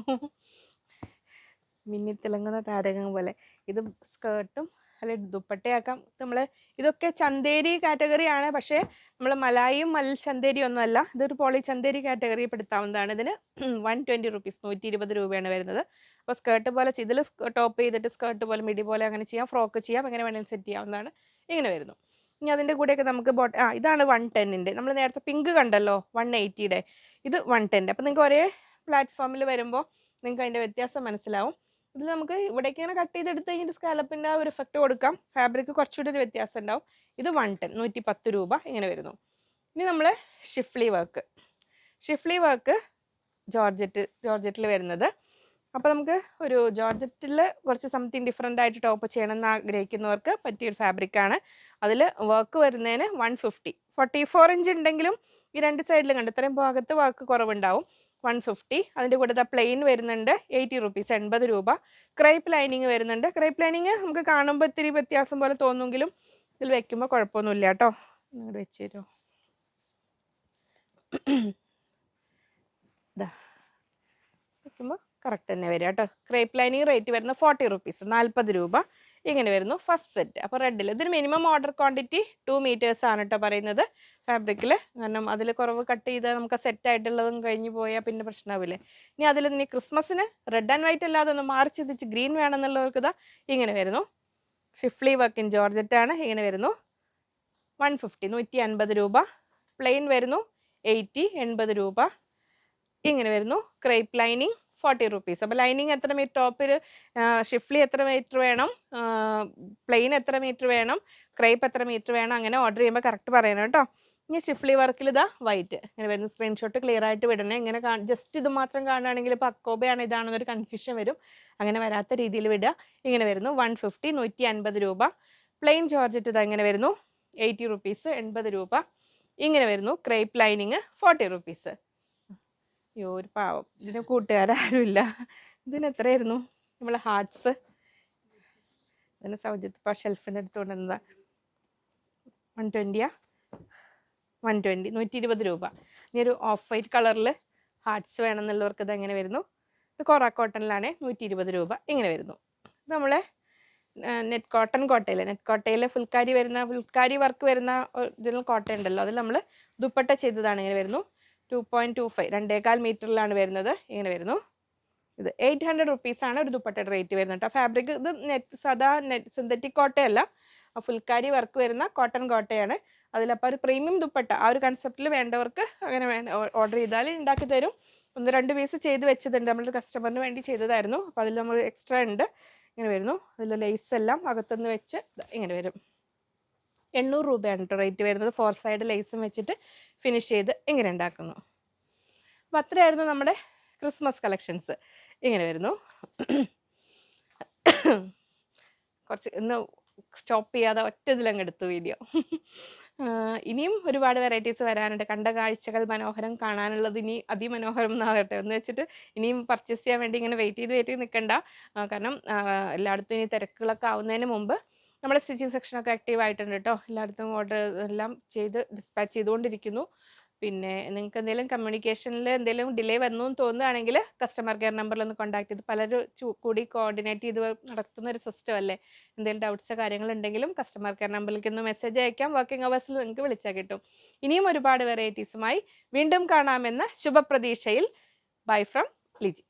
മിന്നിത്തിളങ്ങുന്ന താരകം പോലെ. ഇത് സ്കേർട്ടും അല്ലെ ദുപ്പട്ടയാക്കാം. നമ്മൾ ഇതൊക്കെ ചന്തേരി കാറ്റഗറിയാണ് പക്ഷേ നമ്മൾ മലായും മൽ ചന്തേരി ഒന്നും അല്ല. ഇതൊരു പോളി ചന്തേരി കാറ്റഗറി പെടുത്താവുന്നതാണ് ഇതിന് വൺ ട്വന്റി റുപ്പീസ് നൂറ്റി ഇരുപത് രൂപയാണ് വരുന്നത്. അപ്പോൾ സ്കേർട്ട് പോലെ ഇതിൽ ടോപ്പ് ചെയ്തിട്ട് സ്കേർട്ട് പോലെ മിഡി പോലെ അങ്ങനെ ചെയ്യാം ഫ്രോക്ക് ചെയ്യാം എങ്ങനെ വേണമെങ്കിലും സെറ്റ് ചെയ്യാവുന്നതാണ്. ഇങ്ങനെ വരുന്നു. ഇനി അതിന്റെ കൂടെയൊക്കെ നമുക്ക് ബോട്ട് ആ ഇതാണ് വൺ ടെന്നിന്റെ നമ്മൾ നേരത്തെ പിങ്ക് കണ്ടല്ലോ വൺ എയ്റ്റിയുടെ ഇത് വൺ ടെന്റെ അപ്പോൾ നിങ്ങൾക്ക് ഒരേ പ്ലാറ്റ്ഫോമിൽ വരുമ്പോൾ നിങ്ങൾക്ക് അതിന്റെ വ്യത്യാസം മനസ്സിലാവും. ഇതിൽ നമുക്ക് ഇവിടേക്ക് ഇങ്ങനെ കട്ട് ചെയ്തെടുത്ത് കഴിഞ്ഞിട്ട് സ്കാലപ്പിന്റെ ഒരു എഫക്റ്റ് കൊടുക്കാം. ഫാബ്രിക് കുറച്ചുകൂടി ഒരു വ്യത്യാസം ഉണ്ടാവും. ഇത് വൺ ടെൻ നൂറ്റി പത്ത് രൂപ ഇങ്ങനെ വരുന്നു. ഇനി നമ്മൾ schiffli work schiffli work georgette ജോർജറ്റിൽ വരുന്നത് അപ്പോൾ നമുക്ക് ഒരു ജോർജറ്റിൽ കുറച്ച് സംതിങ് ഡിഫറെന്റ് ആയിട്ട് ടോപ്പ് ചെയ്യണമെന്ന് ആഗ്രഹിക്കുന്നവർക്ക് പറ്റിയൊരു ഫാബ്രിക്കാണ് അതിൽ വർക്ക് വരുന്നതിന് one fifty forty four inch ഉണ്ടെങ്കിലും ഈ രണ്ട് സൈഡിലും കണ്ട്? ഇത്രയും ഭാഗത്ത് വർക്ക് കുറവുണ്ടാവും. വൺ ഫിഫ്റ്റി അതിന്റെ കൂടെ പ്ലെയിൻ വരുന്നുണ്ട്. എയ്റ്റി റുപ്പീസ് എൺപത് രൂപ. ക്രൈപ്പ് ലൈനിങ് വരുന്നുണ്ട്. ക്രൈപ്പ് ലൈനിങ് നമുക്ക് കാണുമ്പോൾ ഇത്തിരി വ്യത്യാസം പോലെ തോന്നുമെങ്കിലും ഇതിൽ വെക്കുമ്പോൾ കുഴപ്പമൊന്നുമില്ല കേട്ടോ. ഇങ്ങോട്ട് വെച്ച് തരുമോ വെക്കുമ്പോൾ കറക്റ്റ് തന്നെ വരിക കേട്ടോ ക്രേപ്പ് ലൈനിങ് റേറ്റ് വരുന്നത് ഫോർട്ടി റുപ്പീസ് നാൽപ്പത് രൂപ. ഇങ്ങനെ വരുന്നു ഫസ്റ്റ് സെറ്റ് അപ്പോൾ റെഡിൽ ഇതിന് minimum order quantity two meters ആണ് കേട്ടോ പറയുന്നത്. ഫാബ്രിക്കിൽ കാരണം അതിൽ കുറവ് കട്ട് ചെയ്താൽ നമുക്ക് സെറ്റ് ആയിട്ടുള്ളതും കഴിഞ്ഞ് പോയാൽ പിന്നെ പ്രശ്നമാവില്ലേ ഇനി അതിൽ ഇനി ക്രിസ്മസിന് റെഡ് ആൻഡ് വൈറ്റ് അല്ലാതെ ഒന്ന് മാറി ചിന്തിച്ച് ഗ്രീൻ വേണമെന്നുള്ളവർക്ക് ഇതാ ഇങ്ങനെ വരുന്നു. ഷിഫ്ലി വർക്ക് ഇൻ ജോർജറ്റ് ആണ്. ഇങ്ങനെ വരുന്നു. വൺ ഫിഫ്റ്റി നൂറ്റി അൻപത് രൂപ. പ്ലെയിൻ വരുന്നു. എയ്റ്റി എൺപത് രൂപ. ഇങ്ങനെ വരുന്നു. Crepe lining forty rupees. അപ്പോൾ ലൈനിങ് എത്ര മീറ്റർ? ടോപ്പിൽ ഷിഫ്ലി എത്ര മീറ്റർ വേണം? പ്ലെയിൻ എത്ര മീറ്റർ വേണം? ക്രേപ്പ് എത്ര മീറ്റർ വേണം? അങ്ങനെ ഓർഡർ ചെയ്യുമ്പോൾ കറക്റ്റ് പറയണം കേട്ടോ. ഇനി ഷിഫ്ലി വർക്കിൽ ഇതാ വൈറ്റ്. ഇങ്ങനെ വരുന്ന സ്ക്രീൻഷോട്ട് ക്ലിയർ ആയിട്ട് വിടണേ. ഇങ്ങനെ ജസ്റ്റ് ഇത് മാത്രം കാണുകയാണെങ്കിൽ ഇപ്പോൾ അക്കോബയാണ് ഇതാണെന്നൊരു കൺഫ്യൂഷൻ വരും. അങ്ങനെ വരാത്ത രീതിയിൽ വിടുക. ഇങ്ങനെ വരുന്നു. വൺ ഫിഫ്റ്റി നൂറ്റി അൻപത് രൂപ. പ്ലെയിൻ ജോർജറ്റ് ഇതാ ഇങ്ങനെ വരുന്നു. എയ്റ്റി റുപ്പീസ് എൺപത് രൂപ. ഇങ്ങനെ വരുന്നു. Crepe lining forty rupees. അയ്യോ ഒരു പാവം. ഇതിന് കൂട്ടുകാരാരുമില്ല. ഇതിന് എത്രയായിരുന്നു നമ്മളെ ഹാർട്സ് ഇതിന് സൗജത്ത് ഇപ്പോൾ ഷെൽഫിന്റെ അടുത്ത് കൊണ്ടുവന്നതാ. വൺ ട്വന്റിയാ വൺ ട്വന്റി നൂറ്റി ഇരുപത് രൂപ. ഇനി ഒരു ഓഫ് വൈറ്റ് കളറിൽ ഹാർട്സ് വേണമെന്നുള്ളവർക്ക് ഇത് എങ്ങനെ വരുന്നു? ഇത് കൊറ കോട്ടണിലാണേ നൂറ്റി ഇരുപത് രൂപ. ഇങ്ങനെ വരുന്നു. ഇത് നമ്മളെ നെറ്റ് കോട്ടൺ കോട്ടയിൽ നെറ്റ് കോട്ടയിൽ ഫുൾക്കാരി വരുന്ന ഫുൾക്കാരി വർക്ക് വരുന്ന ഇതിൽ കോട്ട ഉണ്ടല്ലോ അതിൽ നമ്മൾ ദുപ്പട്ട ചെയ്തതാണ് ഇങ്ങനെ വരുന്നു. ടു പോയിന്റ് ടു ഫൈവ് രണ്ടേകാൽ മീറ്ററിലാണ് വരുന്നത്. ഇങ്ങനെ വരുന്നു. ഇത് എയ്റ്റ് ഹൺഡ്രഡ് റുപ്പീസാണ് ഒരു ദുപ്പട്ടയുടെ റേറ്റ് വരുന്നത് കേട്ടോ. ഫാബ്രിക് ഇത് നെറ്റ് സാധാ നെറ്റ് സിന്തറ്റിക് കോട്ടയല്ല. ഫുൽക്കാരി വർക്ക് വരുന്ന കോട്ടൺ കോട്ടയാണ്. അതിലപ്പോൾ ഒരു പ്രീമിയം ദുപ്പട്ട. ആ ഒരു കൺസെപ്റ്റിൽ വേണ്ടവർക്ക് അങ്ങനെ വേണ്ട ഓർഡർ ചെയ്താൽ ഉണ്ടാക്കി തരും. ഒന്ന് രണ്ട് പീസ് ചെയ്ത് വെച്ചതുണ്ട്. നമ്മൾ കസ്റ്റമറിന് വേണ്ടി ചെയ്തതായിരുന്നു. അപ്പോൾ അതിൽ നമ്മൾ എക്സ്ട്രാ ഉണ്ട്. ഇങ്ങനെ വരുന്നു. അതിൽ ലേസ് എല്ലാം അകത്തുനിന്ന് വെച്ച് ഇങ്ങനെ വരും. എണ്ണൂറ് രൂപയാണ് കേട്ടോ റേറ്റ് വരുന്നത്. ഫോർ സൈഡ് ലേസും വെച്ചിട്ട് ഫിനിഷ് ചെയ്ത് ഇങ്ങനെ ഉണ്ടാക്കുന്നു അപ്പോൾ അത്രയായിരുന്നു നമ്മുടെ ക്രിസ്മസ് കളക്ഷൻസ് ഇങ്ങനെ വരുന്നു. കുറച്ച് ഇന്ന് സ്റ്റോപ്പ് ചെയ്യാതെ ഒറ്റ ഇതിലങ്ങ് എടുത്തു വീഡിയോ ഇനിയും ഒരുപാട് വെറൈറ്റീസ് വരാനുണ്ട്. കണ്ട കാഴ്ചകൾ മനോഹരം കാണാനുള്ളത് ഇനി അതിമനോഹരം എന്നാകട്ടെ. എന്ന് വെച്ചിട്ട് ഇനിയും പർച്ചേസ് ചെയ്യാൻ വേണ്ടി ഇങ്ങനെ വെയിറ്റ് ചെയ്ത് വെയിറ്റ് ചെയ്ത് നിൽക്കണ്ട കാരണം എല്ലായിടത്തും ഇനി തിരക്കുകളൊക്കെ ആവുന്നതിന് മുമ്പ് നമ്മുടെ സ്റ്റിച്ചിങ് സെക്ഷനൊക്കെ ആക്റ്റീവ് ആയിട്ടുണ്ട് കേട്ടോ എല്ലായിടത്തും ഓർഡർ എല്ലാം ചെയ്ത് ഡിസ്പാച്ച് ചെയ്തുകൊണ്ടിരിക്കുന്നു. പിന്നെ നിങ്ങൾക്ക് എന്തെങ്കിലും കമ്മ്യൂണിക്കേഷനിൽ എന്തെങ്കിലും ഡിലേ വന്നു എന്ന് തോന്നുകയാണെങ്കിൽ കസ്റ്റമർ കെയർ നമ്പറിൽ ഒന്ന് കോൺടാക്ട് ചെയ്ത് പലരും കൂടി കോർഡിനേറ്റ് ചെയ്ത് നടത്തുന്ന ഒരു സിസ്റ്റം അല്ലേ? എന്തെങ്കിലും ഡൗട്ട്സ് കാര്യങ്ങളുണ്ടെങ്കിലും കസ്റ്റമർ കെയർ നമ്പറിലേക്ക് ഒന്ന് മെസ്സേജ് അയക്കാം. വർക്കിംഗ് അവേഴ്സിൽ നിങ്ങൾക്ക് വിളിച്ചാൽ കിട്ടും. ഇനിയും ഒരുപാട് വെറൈറ്റീസുമായി വീണ്ടും കാണാമെന്ന ശുഭപ്രതീക്ഷയിൽ. Bye from Liji